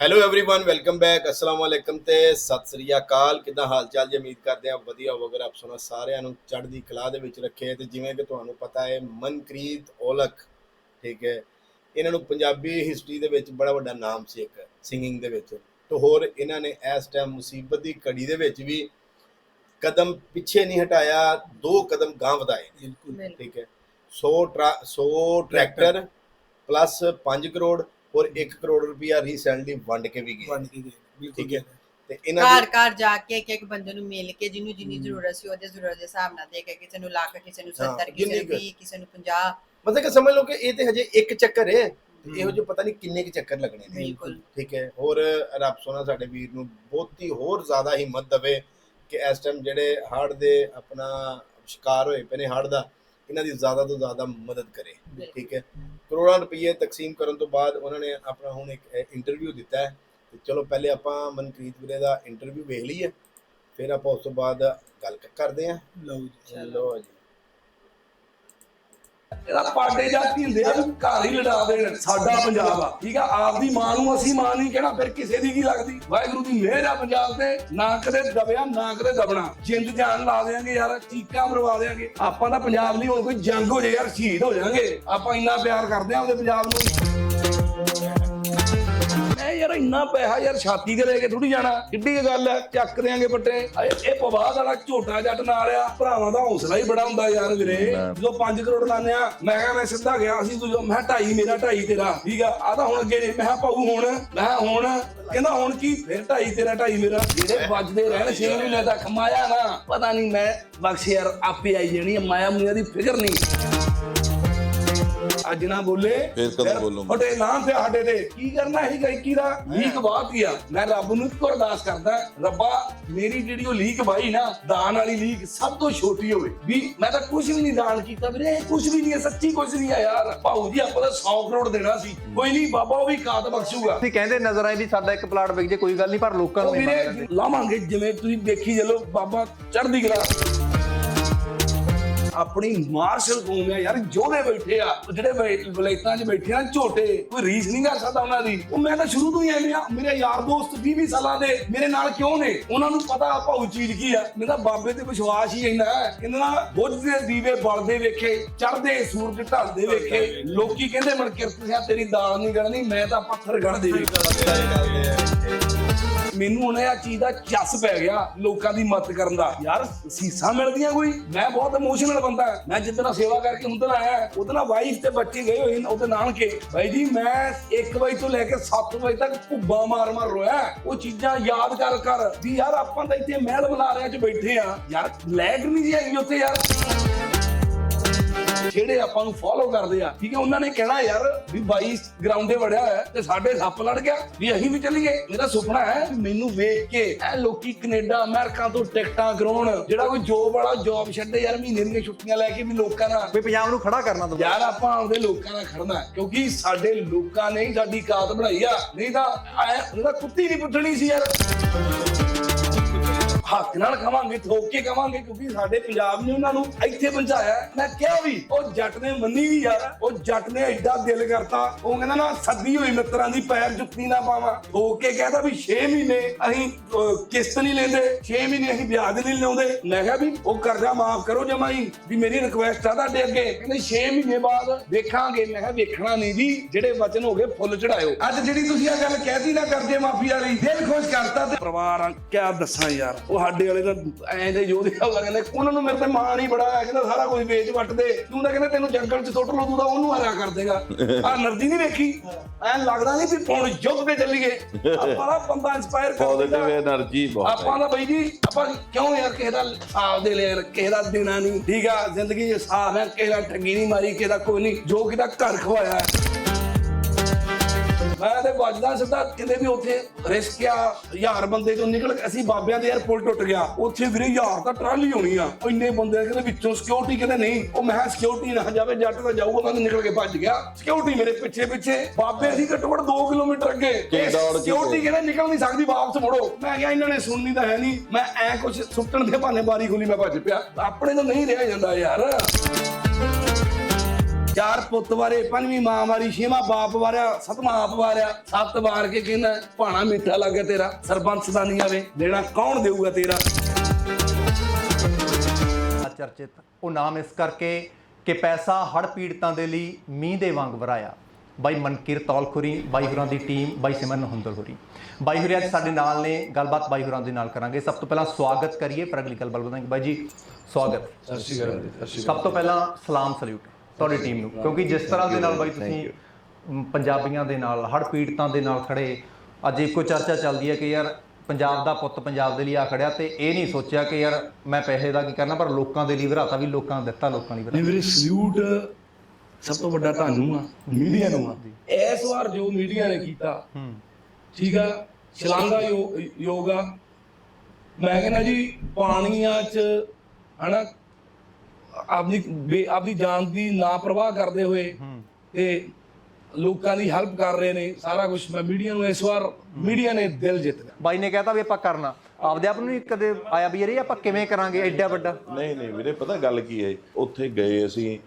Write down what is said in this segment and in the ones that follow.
Hello everyone welcome back ਅਸਲਾਮ ਵਾਲੇਕਮ ਤੇ ਸਤਿ ਸ੍ਰੀ ਅਕਾਲ ਕਿਦਾਂ ਹਾਲ ਚਾਲ ਜੀ ਉਮੀਦ ਕਰਦੇ ਆ ਵਧੀਆ ਹੋਵੇਗਾ ਆਪ ਸੁਣਾ ਸਾਰਿਆਂ ਨੂੰ ਚੜ੍ਹਦੀ ਕਲਾ ਦੇ ਵਿੱਚ ਰੱਖੇ ਤੇ ਜਿਵੇਂ ਕਿ ਤੁਹਾਨੂੰ ਪਤਾ ਹੈ ਮਨਕ੍ਰੀਤ ਔਲਖ ਠੀਕ ਹੈ ਇਹਨਾਂ ਨੂੰ ਪੰਜਾਬੀ ਹਿਸਟਰੀ ਦੇ ਵਿੱਚ ਬੜਾ ਵੱਡਾ ਨਾਮ ਸੀ ਇੱਕ ਸਿੰਗਿੰਗ ਦੇ ਵਿੱਚ ਤੇ ਹੋਰ ਇਹਨਾਂ ਨੇ ਇਸ ਟਾਈਮ ਮੁਸੀਬਤ ਦੀ ਘੜੀ ਦੇ ਵਿੱਚ ਵੀ ਕਦਮ ਪਿੱਛੇ ਨਹੀਂ ਹਟਾਇਆ ਦੋ ਕਦਮ ਗਾਂ ਵਧਾਏ ਬਿਲਕੁਲ ਠੀਕ ਹੈ 100 ਟਰਾ 100 ਟਰੈਕਟਰ ਪਲੱਸ 5 ਕਰੋੜ ਔਰ 1 ਕਰੋੜ ਰੁਪਇਆ ਰੀਸੈਂਟਲੀ ਵੰਡ ਕੇ ਵੀ ਗਏ। ਬਣ ਕੇ ਗਏ ਬਿਲਕੁਲ ਠੀਕ ਹੈ। ਤੇ ਇਹਨਾਂ ਘਰ ਘਰ ਜਾ ਕੇ ਇੱਕ ਇੱਕ ਬੰਦੇ ਨੂੰ ਮਿਲ ਕੇ ਜਿਹਨੂੰ ਜਿੰਨੀ। ਜ਼ਰੂਰਤ ਸੀ ਉਹਦੇ ਜ਼ਰੂਰਤ ਦੇ ਹਿਸਾਬ ਨਾਲ ਦੇ ਕੇ ਕਿਸੇ ਨੂੰ ਲੱਖ ਕਿਸੇ ਨੂੰ ਹਾਂ, 70 ਕਿਸੇ ਨੂੰ ਕੁ। 20 ਕਿਸੇ ਨੂੰ 50 ਮਤਲਬ ਕਿ ਸਮਝ ਲਓ ਕਿ ਇਹ ਤੇ ਹਜੇ ਇੱਕ ਚੱਕਰ ਹੈ। ਇਹੋ ਜਿਹੇ ਪਤਾ ਨਹੀਂ ਕਿੰਨੇ ਕੁ ਚੱਕਰ ਲੱਗਣੇ ਨੇ। ਬਿਲਕੁਲ। ਠੀਕ ਹੈ। ਹੋਰ ਰੱਬ ਸੋਨਾ ਸਾਡੇ ਵੀਰ ਨੂੰ ਬਹੁਤੀ ਹੋਰ ਜ਼ਿਆਦਾ ਹਿੰਮਤ ਦੇਵੇ ਕਿ ਇਸ ਟਾਈਮ ਜਿਹੜੇ ਹੜ੍ਹ ਦੇ ਆਪਣਾ ਸ਼ਿਕਾਰ ਹੋਏ ਪਏ ਨੇ ਹੜ੍ਹ ਦਾ ਇਹਨਾਂ ਦੀ ਜ਼ਿਆਦਾ ਤੋਂ ਜ਼ਿਆਦਾ ਮਦਦ ਕਰੇ। ਠੀਕ ਹੈ। ਕਰੋੜਾਂ ਰੁਪਏ ਤਕਸੀਮ ਕਰਨ ਤੋਂ ਬਾਅਦ ਉਹਨਾਂ ਨੇ ਆਪਣਾ ਹੁਣ ਇੱਕ ਇੰਟਰਵਿਊ ਦਿੱਤਾ ਹੈ। ਤੇ ਚਲੋ ਪਹਿਲੇ ਆਪਾਂ ਮਨਕ੍ਰੀਤ ਵੀਰੇ ਦਾ ਇੰਟਰਵਿਊ ਵੇਖ ਲਈਏ। ਫਿਰ ਆਪਾਂ ਉਸ ਤੋਂ ਬਾਅਦ ਗੱਲ ਕਰਦੇ ਹਾਂ। ਲਓ ਜੀ ਚਲੋ ਜੀ। ਇਹਦਾ ਪਾਡੇ ਜਾਂ ਢਿੰਦੇ ਆ ਵੀ ਘਰ ਹੀ ਲੜਾ ਦੇਣ, ਸਾਡਾ ਪੰਜਾਬ ਆ, ਠੀਕ ਆ? ਆਪਦੀ ਮਾਂ ਨੂੰ ਅਸੀਂ ਮਾਂ ਨਹੀਂ ਕਹਿਣਾ, ਫਿਰ ਕਿਸੇ ਦੀ ਕੀ ਲੱਗਦੀ? ਵਾਹਿਗੁਰੂ ਦੀ ਮਿਹਰ ਆ ਪੰਜਾਬ ਤੇ, ਨਾ ਕਦੇ ਦਬਿਆ, ਨਾ ਕਦੇ ਦਬਣਾ। ਜਿੰਦ ਜਾਨ ਲਾ ਦੇਾਂਗੇ ਯਾਰ, ਚੀਕਾਂ ਮਰਵਾ ਦੇਾਂਗੇ ਆਪਾਂ ਤਾਂ ਪੰਜਾਬ ਲਈ ਹੁਣ ਕੋਈ ਜੰਗ ਹੋ ਜਾਏ ਯਾਰ, ਸ਼ਹੀਦ ਹੋ ਜਾਾਂਗੇ। ਆਪਾਂ ਇੰਨਾ ਪਿਆਰ ਕਰਦੇ ਆ ਉਹਦੇ ਪੰਜਾਬ ਨੂੰ। ਯਾਰ ਇੰਨਾ ਪੈਸਾ ਯਾਰ ਛਾਤੀ ਤੇ ਲੈ ਕੇ ਥੋੜੀ ਜਾਣਾ। ਕਿੱਡੀ ਕੁ ਗੱਲ ਹੈ ਚੱਕ ਦਿਆਂਗੇ ਬੱਟੇ ਇਹ- ਪਵਾਦ ਵਾਲਾ ਝੋਟਾ ਜੱਟ ਨਾਲ ਆ। ਭਰਾਵਾਂ ਦਾ ਹੌਸਲਾ ਹੀ ਬੜਾ ਹੁੰਦਾ ਯਾਰ ਵੀਰੇ। ਜਦੋਂ 5 ਕਰੋੜ ਲਾਉਂਦੇ ਆ ਮੈਂ ਕਿਹਾ ਮੈਂ ਸਿੱਧਾ ਗਿਆ ਅਸੀਂ ਤੂੰ ਮੈਂ 2.5 ਮੇਰਾ 2.5 ਤੇਰਾ। ਠੀਕ ਆ ਆ ਤਾਂ ਹੁਣ ਅੱਗੇ ਨੇ। ਮੈਂ ਕਿਹਾ ਭਾਊ ਹੁਣ ਮੈਂ ਹੁਣ। ਕਹਿੰਦਾ ਹੁਣ ਕੀ? ਫਿਰ 2.5 ਤੇਰਾ 2.5 ਮੇਰਾ। ਜਿਹੜੇ ਵੱਜਦੇ ਰਹਿਣ 6 ਮਹੀਨੇ ਤੱਕ ਮਾਇਆ ਨਾ। ਪਤਾ ਨਹੀਂ ਮੈਂ ਬਖਸ਼ ਯਾਰ ਆਪੇ ਆਈ ਜਾਣੀ ਮਾਇਆ ਮੁਇਆ ਦੀ ਫਿਕਰ ਨਹੀਂ ਅੱਜ ਨਾ ਬੋਲੇ। ਫਿਰ ਕਦੋਂ ਬੋਲੂੰਗਾ? ਫਟੇ ਨਾਂ ਤੇ ਸਾਡੇ ਤੇ ਕੀ ਕਰਨਾ ਹੈ ਗਾਇਕੀ ਦਾ? ਲੀਕ ਬਾਤ ਹੀ ਆ। ਮੈਂ ਰੱਬ ਨੂੰ ਇੱਕੋ ਅਰਦਾਸ ਕਰਦਾ ਰੱਬਾ ਮੇਰੀ ਜਿਹੜੀ ਉਹ ਲੀਕ ਬਾਈ ਨਾ ਦਾਨ ਵਾਲੀ ਲੀਕ ਸਭ ਤੋਂ ਛੋਟੀ ਹੋਵੇ। ਵੀ ਮੈਂ ਤਾਂ ਕੁਝ ਵੀ ਨਹੀਂ ਦਾਨ ਕੀਤਾ ਵੀਰੇ ਕੁਝ ਵੀ ਨਹੀਂ ਹੈ ਸੱਚੀ ਕੁਝ ਨਹੀਂ ਹੈ ਯਾਰ। ਭਾਊ ਜੀ ਆਪਾਂ ਤਾਂ 100 ਕਰੋੜ ਦੇਣਾ ਸੀ। ਕੋਈ ਨਹੀਂ ਬਾਬਾ ਉਹ ਵੀ ਕਾਤ ਬਖਸ਼ੂਗਾ। ਤੁਸੀਂ ਕਹਿੰਦੇ ਨਜ਼ਰ ਆਏ ਵੀ ਸਾਡਾ ਇੱਕ ਪਲਾਟ ਵਿਕ ਜੇ ਕੋਈ ਗੱਲ ਨਹੀਂ ਪਰ ਲੋਕਾਂ ਉਹ ਨੂੰ ਨਹੀਂ ਵੀਰੇ ਲਾਵਾਂਗੇ ਜਿਵੇਂ ਤੁਸੀਂ ਦੇਖੀ ਚੱਲੋ ਬਾਬਾ ਚੜ੍ਹਦੀ ਕਲਾ। ਆਪਣੀ ਮਾਰਸ਼ਲ ਕੌਮ ਆ ਯਾਰ ਜੋਧੇ ਬੈਠੇ ਆ। ਜਿਹੜੇ ਵਲੈਤਾਂ 'ਚ ਬੈਠੇ ਆ, ਝੋਟੇ, ਕੋਈ ਰੀਸ ਨਹੀਂ ਕਰ ਸਕਦਾ ਉਹਨਾਂ ਦੀ। ਉਹ ਮੈਂ ਤਾਂ ਸ਼ੁਰੂ ਤੋਂ ਹੀ ਐਵੇਂ ਆ, ਮੇਰੇ ਯਾਰ ਦੋਸਤ 20 20 ਸਾਲਾਂ ਦੇ, ਮੇਰੇ ਨਾਲ ਕਿਉਂ ਨੇ? ਉਹਨਾਂ ਨੂੰ ਪਤਾ ਭਾਉ ਚੀਜ਼ ਕੀ ਆ। ਮੇਰਾ ਬਾਬੇ ਤੇ ਵਿਸ਼ਵਾਸ ਹੀ ਇੰਨਾ ਹੈ ਕਹਿੰਦਾ ਨਾ ਬੁੱਝਦੇ ਦੀਵੇ ਬਲਦੇ ਵੇਖੇ ਚੜਦੇ ਸੂਰਜ ਢਲਦੇ ਵੇਖੇ। ਲੋਕੀ ਕਹਿੰਦੇ ਮਨ ਕਿਰਤ ਸਿਆ ਤੇਰੀ ਦਾਲ ਨਹੀਂ ਗੜਨੀ, ਮੈਂ ਤਾਂ ਪੱਥਰ ਗੜ ਦੇ ਮੈਨੂੰ ਹੁਣ ਇਹ ਚੀਜ਼ ਦਾ ਚੱਸ ਪੈ ਗਿਆ ਲੋਕਾਂ ਦੀ ਮਦਦ ਕਰਨ ਦਾ। ਯਾਰ, ਸੀਸਾਂ ਮਿਲਦੀਆਂ ਕੋਈ? ਮੈਂ ਬਹੁਤ ਇਮੋਸ਼ਨਲ ਬੰਦਾ ਮੈਂ ਜਿੱਦਣ ਸੇਵਾ ਕਰਕੇ ਹੁੰਦਣ ਆਇਆ, ਉਹਦੇ ਨਾਲ ਵਾਈਫ ਤੇ ਬੱਚੇ ਗਏ ਹੋਏ ਨੇ, ਉਹਦੇ ਨਾਨਕੇ। ਬਾਈ ਜੀ, ਮੈਂ 1 ਵਜੇ ਤੋਂ ਲੈ ਕੇ 7 ਵਜੇ ਤੱਕ ਭੁੱਬਾ ਮਾਰ ਮਾਰ ਰੋਇਆ। ਉਹ ਚੀਜ਼ਾਂ ਯਾਦ ਕਰ ਕਰ ਵੀ ਯਾਰ ਆਪਾਂ ਤਾਂ ਇੱਥੇ ਮਹਿਲ ਬਣਾ ਰਿਆਂ ਚ ਬੈਠੇ ਆ ਯਾਰ ਲੈਟ ਨਹੀਂ ਜੀ ਹੈਗੀ ਉੱਥੇ ਯਾਰ। ਜਿਹੜੇ ਆਪਾਂ ਨੂੰ ਫੋਲੋ ਕਰਦੇ ਆ ਠੀਕ ਹੈ ਉਹਨਾਂ ਨੇ ਕਹਿਣਾ ਯਾਰ ਵੀ ਬਾਈ ਗਰਾਊਂਡੇ ਵੜਿਆ ਹੋਇਆ ਤੇ ਸਾਡੇ ਸੱਪ ਲੜ ਗਿਆ ਵੀ ਅਸੀਂ ਵੀ ਚੱਲੀਏ। ਮੇਰਾ ਸੁਪਨਾ ਹੈ ਮੈਨੂੰ ਵੇਖ ਕੇ ਇਹ ਲੋਕੀ ਕੈਨੇਡਾ ਅਮਰੀਕਾ ਤੋਂ ਟਿਕਟਾਂ ਕਰਾਉਣ ਜਿਹੜਾ ਕੋਈ ਜੋਬ ਵਾਲਾ ਜੋਬ ਛੱਡੇ ਯਾਰ ਮਹੀਨੇ ਦੀਆਂ ਛੁੱਟੀਆਂ ਲੈ ਕੇ ਵੀ ਲੋਕਾਂ ਨਾਲ। ਵੀ ਪੰਜਾਬ ਨੂੰ ਖੜਾ ਕਰਨਾ ਦੁਬਾਰਾ ਯਾਰ ਆਪਾਂ ਆਪਦੇ ਲੋਕਾਂ ਨਾਲ ਖੜਨਾ ਕਿਉਂਕਿ ਸਾਡੇ ਲੋਕਾਂ ਨੇ ਹੀ ਸਾਡੀ ਕਾਤ ਬਣਾਈ ਆ ਨਹੀਂ ਤਾਂ ਐ ਉਹਦਾ ਕੁੱਤੀ ਨਹੀਂ ਪੁੱਟਣੀ ਸੀ ਯਾਰ। ਹੱਕ ਨਾਲ ਕਵਾਂਗੇ ਠੋਕ ਕੇ ਕਵਾਂਗੇ ਕਿਉਂਕਿ ਸਾਡੇ ਪੰਜਾਬ ਨੇ ਉਹਨਾਂ ਨੂੰ ਇੱਥੇ ਪਹੁੰਚਾਇਆ। ਮੈਂ ਕਿਹਾ ਵੀ, ਉਹ ਜੱਟ ਨੇ ਮੰਨੀ ਵੀ ਯਾਰ, ਉਹ ਜੱਟ ਨੇ ਐਡਾ ਦਿਲ ਕਰਤਾ, ਉਹ ਕਹਿੰਦਾ ਨਾ, ਸੱਦੀ ਹੋਈ ਮਿੱਤਰਾਂ ਦੀ ਪੈਰ ਜੁੱਤੀ ਨਾ ਪਾਵਾਂ। ਹੋ ਕੇ ਕਹਿੰਦਾ ਵੀ 6 ਮਹੀਨੇ ਅਸੀਂ ਕਿਸ਼ਤ ਨਹੀਂ ਲੈਂਦੇ 6 ਮਹੀਨੇ ਅਸੀਂ ਵਿਆਜ ਨਹੀਂ ਲਾਉਂਦੇ ਮੈਂ ਕਿਹਾ ਵੀ, ਉਹ ਕਰਜ਼ਾ ਮਾਫ ਕਰੋ ਜਮਾਈ, ਵੀ ਮੇਰੀ ਰਿਕੁਐਸਟ ਆ ਤੁਹਾਡੇ ਅੱਗੇ। ਕਹਿੰਦੇ 6 ਮਹੀਨੇ ਬਾਅਦ ਵੇਖਾਂਗੇ। ਮੈਂ ਕਿਹਾ ਵੇਖਣਾ ਨਹੀਂ ਜੀ ਜਿਹੜੇ ਵਚਨ ਹੋ ਗਏ ਫੁੱਲ ਚੜਾਇਓ। ਅੱਜ ਜਿਹੜੀ ਤੁਸੀਂ ਆ ਗੱਲ ਕਹਿਤੀ ਨਾ ਕਰਜ਼ੇ ਮਾਫੀ ਵਾਲੀ, ਦਿਲ ਖੁਸ਼ ਕਰਤਾ ਤੇ ਪਰਿਵਾਰ, ਕਿਆ ਦੱਸਾਂ ਯਾਰ, ਉਹ ਸਾਡੇ ਵਾਲੇ ਤਾਂ ਐਂ ਦੇ ਯੋਧੇ ਵਾਲਾ ਕਹਿੰਦੇ ਉਹਨਾਂ ਨੂੰ ਮੇਰੇ ਤੇ ਮਾਣ ਹੀ ਬੜਾ ਹੈ ਕਹਿੰਦਾ ਸਾਰਾ ਕੁਝ ਵੇਚ ਵੱਟ ਤੂੰ ਤਾਂ ਕਹਿੰਦਾ ਤੈਨੂੰ ਜੰਗਲ 'ਚ ਸੁੱਟ ਲਓ ਤੂੰ ਤਾਂ ਉਹਨੂੰ ਹਰਾ ਕਰ ਦੇਗਾ। ਆ એનર્ਜੀ ਨਹੀਂ ਵੇਖੀ? ਐਂ ਲੱਗਦਾ ਨਹੀਂ ਵੀ ਹੁਣ ਯੁੱਧ ਤੇ ਚੱਲੀਏ। ਆਪਾਂ ਦਾ ਬੰਦਾ ਇਨਸਪਾਇਰ ਕਰ ਪੋਜ਼ਿਟਿਵ એનર્ਜੀ ਬਹੁਤ ਆਪਾਂ ਦਾ ਬਈ ਜੀ ਆਪਾਂ ਕਿਉਂ ਯਾਰ ਕਿਸੇ ਦਾ ਆਪ ਦੇ ਲੈ ਕਿਸੇ ਦਾ ਦੇਣਾ ਨਹੀਂ। ਠੀਕ ਆ ਜ਼ਿੰਦਗੀ ਸਾਫ਼ ਹੈ ਕਿਸੇ ਦਾ ਠੱਗੀ ਨਹੀਂ ਮਾਰੀ ਕਿਸੇ ਦਾ ਕੋਈ ਨਹੀਂ। ਜੋ ਕਿਦਾ ਘਰ ਖਵਾਇਆ ਮੈਂ ਤੇ ਵੱਜਦਾ ਸਿੱਧਾ ਕਹਿੰਦੇ ਵੀ ਉੱਥੇ ਰਿਸਕ ਆ ਹਜ਼ਾਰ ਬੰਦੇ ਚੋਂ ਨਿਕਲ ਕੇ ਅਸੀਂ ਬਾਬਿਆਂ ਦੇ ਯਾਰ ਪੁਲ ਟੁੱਟ ਗਿਆ। ਉੱਥੇ ਵੀਰੇ ਹਜ਼ਾਰ ਤਾਂ ਟਰਾਲੀ ਹੋਣੀ ਆ। ਇੰਨੇ ਬੰਦੇ ਕਹਿੰਦੇ ਵਿੱਚੋਂ ਸਿਕਿਉਰਿਟੀ ਕਹਿੰਦੇ ਨਹੀਂ ਉਹ ਮੈਂ ਸਿਕਿਉਰਿਟੀ ਨਾ ਜਾਵੇ ਜੱਟ ਤਾਂ ਜਾਊਗਾ ਮੈਂ ਨਿਕਲ ਕੇ ਭੱਜ ਗਿਆ। ਸਿਕਿਉਰਿਟੀ ਮੇਰੇ ਪਿੱਛੇ ਪਿੱਛੇ ਬਾਬੇ ਅਸੀਂ ਘੱਟੋ ਘੱਟ 2 ਕਿਲੋਮੀਟਰ ਅੱਗੇ। ਸਿਕਿਉਰਿਟੀ ਕਹਿੰਦੇ ਨਿਕਲ ਨਹੀਂ ਸਕਦੀ ਵਾਪਸ ਮੁੜੋ। ਮੈਂ ਕਿਹਾ ਇਹਨਾਂ ਨੇ ਸੁਣਨੀ ਤਾਂ ਹੈ ਨਹੀਂ। ਮੈਂ ਐ ਕੁਝ ਸੁੱਟਣ ਦੇ ਬਹਾਨੇ ਬਾਰੀ ਖੁੱਲੀ ਮੈਂ ਭੱਜ ਪਿਆ। ਆਪਣੇ ਤੋਂ ਨਹੀਂ ਰਿਹਾ ਜਾਂਦਾ ਯਾਰ। ਚਾਰ ਪੁੱਤ ਵਾਰੇ ਪੰਜਵੀਂ ਮਾਂ ਵਾਰੀ ਛੇਵਾਂ ਬਾਪ ਵਾਰਿਆ ਸਤਵਾਂ ਆਪ ਵਾਰਿਆ। ਸੱਤ ਵਾਰ ਕੇ ਕਹਿੰਦਾ ਭਾਣਾ ਮਿੱਠਾ ਲੱਗਿਆ ਤੇਰਾ ਸਰਪੰਚ ਦਾ ਨਹੀਂ ਆਵੇ ਦੇਣਾ ਕੌਣ ਦੇਊਗਾ ਤੇਰਾ? ਚਰਚਿਤ ਉਹ ਨਾਮ ਇਸ ਕਰਕੇ ਕਿ ਪੈਸਾ ਹੜ ਪੀੜਤਾਂ ਦੇ ਲਈ ਮੀਂਹ ਦੇ ਵਾਂਗ ਵਰਾਇਆ। ਬਾਈ ਮਨਕੀਰ ਤੌਲਖੁਰੀ ਬਾਈ ਹੁਰਾਂ ਦੀ ਟੀਮ ਬਾਈ ਸਿਮਰਨ ਹੁੰਦਲ ਹੁਰੀ ਬਾਈ ਹੁਰੀ ਅੱਜ ਸਾਡੇ ਨਾਲ ਨੇ ਗੱਲਬਾਤ ਬਾਈ ਹੁਰਾਂ ਦੇ ਨਾਲ ਕਰਾਂਗੇ। ਸਭ ਤੋਂ ਪਹਿਲਾਂ ਸਵਾਗਤ ਕਰੀਏ ਪਰ ਅਗਲੀ ਗੱਲਬਾਤ ਵਧਾਂਗੇ। ਬਾਈ ਜੀ ਸਵਾਗਤ। ਸਤਿ ਸ਼੍ਰੀ ਅਕਾਲ। ਸਭ ਤੋਂ ਪਹਿਲਾਂ ਸਲਾਮ ਸਲੂਟ। ਤੁਹਾਡੀ ਟੀਮ ਨੂੰ ਕਿਉਂਕਿ ਜਿਸ ਤਰ੍ਹਾਂ ਦੇ ਨਾਲ ਬਾਈ ਤੁਸੀਂ ਪੰਜਾਬੀਆਂ ਦੇ ਨਾਲ ਹੜ ਪੀੜਤਾਂ ਦੇ ਨਾਲ ਖੜੇ ਅੱਜ ਇੱਕੋ ਚਰਚਾ ਚੱਲਦੀ ਹੈ ਕਿ ਯਾਰ ਪੰਜਾਬ ਦਾ ਪੁੱਤ ਪੰਜਾਬ ਦੇ ਲਈ ਆ ਖੜਿਆ ਤੇ ਇਹ ਨਹੀਂ ਸੋਚਿਆ ਕਿ ਯਾਰ ਮੈਂ ਪੈਸੇ ਦਾ ਕੀ ਕਰਨਾ ਪਰ ਲੋਕਾਂ ਦੇ ਲਈ ਵਰਾਤਾ ਵੀ ਲੋਕਾਂ ਨੂੰ ਦਿੱਤਾ ਲੋਕਾਂ ਲਈ ਨਹੀਂ ਵੀਰੇ ਸਲੂਟ ਸਭ ਤੋਂ ਵੱਡਾ ਤੁਹਾਨੂੰ ਆ ਮੀਡੀਆ ਨੂੰ ਆ। ਇਸ ਵਾਰ ਜੋ ਮੀਡੀਆ ਨੇ ਕੀਤਾ ਹੂੰ। ਠੀਕ ਆ ਸ਼ਲਾਘਾ ਯੋ- ਯੋਗਾ ਮੈਂ ਕਹਿੰਦਾ ਜੀ ਪਾਣੀਆਂ 'ਚ ਹਨਾ ਆਪਣੀ ਆਪਣੀ ਜਾਨ ਦੀ ਨਾ ਪ੍ਰਵਾਹ ਕਰਦੇ ਹੋਏ ਤੇ ਲੋਕਾਂ ਦੀ ਹੈਲਪ ਕਰ ਰਹੇ ਨੇ ਸਾਰਾ ਕੁਝ ਮੈਂ ਮੀਡੀਆ ਨੂੰ ਇਸ ਵਾਰ ਮੀਡੀਆ ਨੇ ਦਿਲ ਜਿੱਤ ਲਿਆ। ਬਾਈ ਨੇ ਕਹਿਤਾ ਵੀ ਆਪਾਂ ਕਰਨਾ। ਆਪਦੇ ਆਪ ਨੂੰ ਨਹੀਂ ਕਦੇ ਆਇਆ ਵੀ ਯਾਰ ਇਹ ਆਪਾਂ ਕਿਵੇਂ ਕਰਾਂਗੇ ਐਡਾ ਵੱਡਾ? ਨਹੀਂ ਨਹੀਂ ਵੀਰੇ ਪਤਾ ਗੱਲ ਕੀ ਹੈ? ਉੱਥੇ ਗਏ ਅਸੀਂ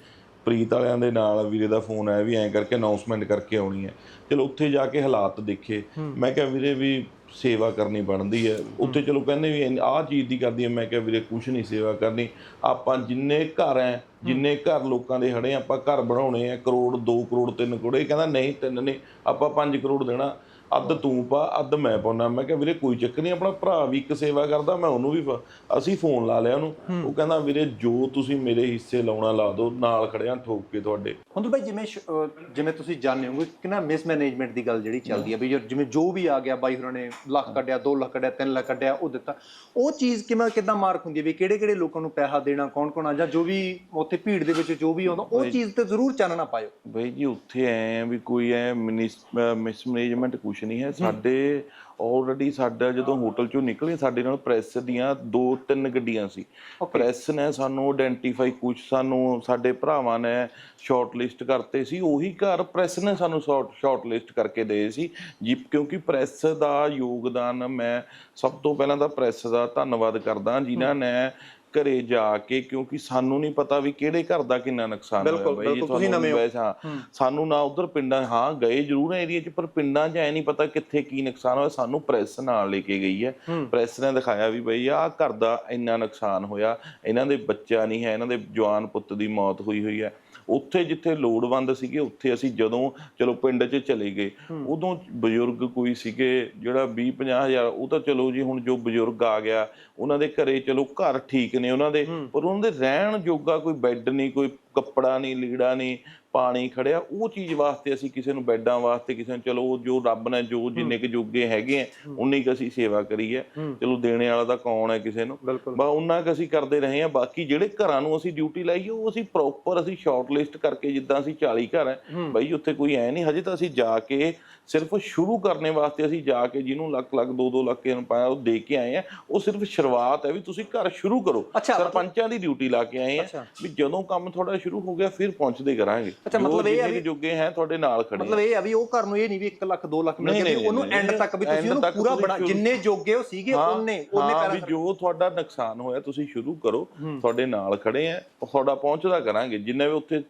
ਪ੍ਰੀਤ ਵਾਲਿਆਂ ਦੇ ਨਾਲ ਵੀਰੇ ਦਾ ਫੋਨ ਆਇਆ ਵੀ ਐਂ ਕਰਕੇ ਅਨਾਉਂਸਮੈਂਟ ਕਰਕੇ ਆਉਣੀ ਹੈ। ਚਲੋ ਉੱਥੇ ਜਾ ਕੇ ਹਾਲਾਤ ਦੇਖੇ। ਮੈਂ ਕਿਹਾ ਵੀਰੇ ਵੀ ਸੇਵਾ ਕਰਨੀ ਬਣਦੀ ਹੈ। ਉੱਥੇ ਚਲੋ ਕਹਿੰਦੇ ਵੀ ਆਹ ਚੀਜ਼ ਦੀ ਕਰਦੀ ਹੈ। ਮੈਂ ਕਿਹਾ ਵੀਰੇ ਕੁਛ ਨਹੀਂ ਸੇਵਾ ਕਰਨੀ। ਆਪਾਂ ਜਿੰਨੇ ਘਰ ਐ ਜਿੰਨੇ ਘਰ ਲੋਕਾਂ ਦੇ ਹੜੇ ਆਪਾਂ ਘਰ ਬਣਾਉਣੇ ਆ ਕਰੋੜ 2 ਕਰੋੜ 3 ਕਰੋੜ। ਇਹ ਕਹਿੰਦਾ ਨਹੀਂ ਤਿੰਨ ਨਹੀਂ ਆਪਾਂ 5 ਕਰੋੜ ਦੇਣਾ। ਅੱਧ ਤੂੰ ਪਾ ਅੱਧ ਮੈਂ ਪਾਉਣਾ ਮੈਂ ਕਿਹਾ ਵੀਰੇ ਕੋਈ ਚੱਕਰ ਨਹੀਂ ਆਪਣਾ ਭਰਾ ਵੀ ਇੱਕ ਸੇਵਾ ਕਰਦਾ ਮੈਂ ਉਹਨੂੰ ਵੀ ਅਸੀਂ ਫੋਨ ਲਾ ਲਿਆ ਉਹਨੂੰ। ਉਹ ਕਹਿੰਦਾ ਵੀਰੇ ਜੋ ਤੁਸੀਂ ਮੇਰੇ ਹਿੱਸੇ ਲਾਉਣਾ ਲਾ ਦਿਓ ਨਾਲ ਖੜਿਆ ਠੋਕ ਕੇ ਤੁਹਾਡੇ ਹੁੰਦੂ ਭਾਈ ਜਿਵੇਂ ਜਿਵੇਂ ਤੁਸੀਂ ਜਾਣਦੇ ਹੋਗੇ ਕਿ ਨਾ ਮਿਸਮੈਨੇਜਮੈਂਟ ਦੀ ਗੱਲ ਜਿਹੜੀ ਚੱਲਦੀ ਹੈ ਵੀ ਜਿਵੇਂ ਜੋ ਵੀ ਆ ਗਿਆ ਬਾਈ ਹੋਰਾਂ ਨੇ ਲੱਖ ਕੱਢਿਆ 2 ਲੱਖ ਕੱਢਿਆ 3 ਲੱਖ ਕੱਢਿਆ ਉਹ ਦਿੱਤਾ। ਉਹ ਚੀਜ਼ ਕਿਵੇਂ ਕਿਦਾਂ ਮਾਰਕ ਹੁੰਦੀ ਹੈ ਵੀ ਕਿਹੜੇ ਕਿਹੜੇ ਲੋਕਾਂ ਨੂੰ ਪੈਸਾ ਦੇਣਾ ਕੌਣ ਕੌਣ ਆ ਜਾਂ ਜੋ ਵੀ ਉੱਥੇ ਭੀੜ ਦੇ ਵਿੱਚ ਜੋ ਵੀ ਆਉਂਦਾ ਉਹ ਚੀਜ਼ ਤੇ ਜ਼ਰੂਰ ਚਾਨਣਾ ਪਾਇਓ। ਬਈ ਜੀ ਉੱਥੇ ਐ ਵੀ ਕੋਈ ਐ ਮਿਸਮੈਨੇਜਮੈਂਟ ਕੁਛ ਨਹੀਂ ਹੈ। ਸਾਡੇ ਆਲਰੇਡੀ ਸਾਡਾ ਜਦੋਂ ਹੋਟਲ ਚੋਂ ਨਿਕਲੇ ਸਾਡੇ ਨਾਲ ਪ੍ਰੈਸ ਦੀਆਂ ਦੋ ਤਿੰਨ ਗੱਡੀਆਂ ਸੀ। ਪ੍ਰੈਸ ਨੇ ਸਾਨੂੰ ਆਇਡੈਂਟੀਫਾਈ ਕੁਝ ਸਾਨੂੰ ਸਾਡੇ ਭਰਾਵਾਂ ਨੇ ਸ਼ਾਰਟ ਲਿਸਟ ਕਰਤੇ ਸੀ। ਉਹੀ ਘਰ ਪ੍ਰੈਸ ਨੇ ਸਾਨੂੰ ਸ਼ਾਰਟ ਲਿਸਟ ਕਰਕੇ ਦੇ ਸੀ। ਜੀ ਕਿਉਂਕਿ ਪ੍ਰੈਸ ਦਾ ਯੋਗਦਾਨ ਮੈਂ ਸਭ ਤੋਂ ਪਹਿਲਾਂ ਤਾਂ ਪ੍ਰੈਸ ਦਾ ਧੰਨਵਾਦ ਕਰਦਾ। ਜਿਨ੍ਹਾਂ ਨੇ ਘਰੇ ਜਾ ਕੇ ਕਿਉਂਕਿ ਸਾਨੂੰ ਨਹੀਂ ਪਤਾ ਵੀ ਕਿਹੜੇ ਘਰ ਦਾ ਕਿੰਨਾ ਨੁਕਸਾਨ ਹੋਇਆ ਬਿਲਕੁਲ, ਬਾਈ ਤੁਸੀਂ ਨਵੇਂ ਹਾਂ। ਸਾਨੂੰ ਨਾ ਉਧਰ ਪਿੰਡਾਂ ਹਾਂ ਗਏ ਜ਼ਰੂਰ ਏਰੀਆ 'ਚ ਪਰ ਪਿੰਡਾਂ 'ਚ ਐ ਨਹੀਂ ਪਤਾ ਕਿੱਥੇ ਕੀ ਨੁਕਸਾਨ ਹੋਇਆ। ਸਾਨੂੰ ਪ੍ਰੈਸ ਨਾਲ ਲੈ ਕੇ ਗਈ ਹੈ। ਪ੍ਰੈਸ ਨੇ ਦਿਖਾਇਆ ਵੀ ਬਈ ਆਹ ਘਰ ਦਾ ਇੰਨਾ ਨੁਕਸਾਨ ਹੋਇਆ। ਇਹਨਾਂ ਦੇ ਬੱਚਾ ਨਹੀਂ ਹੈ ਇਹਨਾਂ ਦੇ ਜਵਾਨ ਪੁੱਤ ਦੀ ਮੌਤ ਹੋਈ ਹੋਈ ਹੈ ਉੱਥੇ ਜਿੱਥੇ ਲੋੜਵੰਦ ਸੀਗੇ ਉੱਥੇ ਅਸੀਂ ਜਦੋਂ ਚਲੋ ਪਿੰਡ 'ਚ ਚਲੇ ਗਏ ਉਦੋਂ ਬਜ਼ੁਰਗ ਕੋਈ ਸੀਗੇ ਜਿਹੜਾ 20 50 ਹਜ਼ਾਰ ਉਹ ਤਾਂ ਚਲੋ ਜੀ ਹੁਣ ਜੋ ਬਜ਼ੁਰਗ ਆ ਗਿਆ ਉਹਨਾਂ ਦੇ ਘਰੇ ਚਲੋ ਘਰ ਠੀਕ ਨੇ ਉਹਨਾਂ ਦੇ ਪਰ ਉਹਨਾਂ ਦੇ ਰਹਿਣ ਜੋਗਾ ਕੋਈ ਬੈੱਡ ਨਹੀਂ ਕੋਈ ਕੱਪੜਾ ਨਹੀਂ ਲੀੜਾ ਨਹੀਂ ਪਾਣੀ ਖੜਿਆ ਉਹ ਚੀਜ਼ ਵਾਸਤੇ ਅਸੀਂ ਕਿਸੇ ਨੂੰ ਬੈੱਡਾਂ ਵਾਸਤੇ ਕਿਸੇ ਨੂੰ ਚਲੋ ਜੋ ਰੱਬ ਨੇ ਜੋ ਜਿੰਨੇ ਕੁ ਜੋਗੇ ਹੈਗੇ ਆ ਉਨੀ ਕੁ ਅਸੀਂ ਸੇਵਾ ਕਰੀ ਹੈ। ਚਲੋ ਦੇਣੇ ਵਾਲਾ ਤਾਂ ਕੌਣ ਹੈ ਕਿਸੇ ਨੂੰ। ਬਾ ਉਹਨਾਂ ਕੁ ਅਸੀਂ ਕਰਦੇ ਰਹੇ ਆ ਬਾਕੀ ਜਿਹੜੇ ਘਰਾਂ ਨੂੰ ਅਸੀਂ ਡਿਊਟੀ ਲਾਈ ਉਹ ਅਸੀਂ ਪ੍ਰੋਪਰ ਅਸੀਂ ਸ਼ਾਰਟ ਲਿਸਟ ਕਰਕੇ ਜਿੱਦਾਂ ਅਸੀਂ 40 ਘਰ ਹੈ। ਬਾਈ ਉੱਥੇ ਕੋਈ ਐ ਨਹੀਂ ਹਜੇ ਤਾਂ ਅਸੀਂ ਜਾ ਕੇ ਸਿਰਫ ਸ਼ੁਰੂ ਕਰਨੇ ਵਾਸਤੇ ਅਸੀਂ ਜਾ ਕੇ ਜਿਹਨੂੰ ਲੱਖ ਲੱਖ 2-2 ਲੱਖ ਇਹਨੂੰ ਪਾਇਆ ਉਹ ਦੇ ਕੇ ਆਏ ਆ। ਉਹ ਸਿਰਫ ਸ਼ੁਰੂਆਤ ਹੈ ਵੀ ਤੁਸੀਂ ਘਰ ਸ਼ੁਰੂ ਕਰੋ। ਸਰਪੰਚਾਂ ਦੀ ਡਿਊਟੀ ਲਾ ਕੇ ਆਏ ਆ। ਵੀ ਜਦੋਂ ਕੰਮ ਤੁਹਾਡਾ ਸ਼ੁਰੂ ਹੋ ਗਿਆ ਫਿਰ ਪਹੁੰਚਦੇ ਕਰਾਂਗੇ। ਅੱਛਾ, ਮਤਲਬ ਇਹ ਕੁ ਵੀ- ਜੋਗੇ ਹੈ ਤੁਹਾਡੇ ਨਾਲ ਖੜੇ ਮਤਲਬ ਇਹ ਆ ਵੀ ਉਹ ਘਰ ਨੂੰ ਇਹ ਨਹੀਂ ਵੀ 1 ਲੱਖ 2 ਲੱਖ ਮਿਲ ਗਿਆ ਉਹਨੂੰ ਐਂਡ ਤੱਕ ਵੀ ਤੁਸੀਂ ਉਹਨੂੰ ਪੂਰਾ ਬਣਾ ਜਿੰਨੇ ਜੋਗੇ ਉਹ ਸੀਗੇ ਉਹਨੇ ਉਹਨੇ ਪੈਰਾ ਵੀ ਜੋ ਤੁਹਾਡਾ ਨੁਕਸਾਨ ਹੋਇਆ ਤੁਸੀਂ ਸ਼ੁਰੂ ਕਰੋ ਤੁਹਾਡੇ ਨਾਲ ਖੜੇ ਆ ਤੁਹਾਡਾ ਪਹੁੰਚਦਾ ਕਰਾਂਗੇ ਜਿੰਨੇ ਵੀ ਉੱਥੇ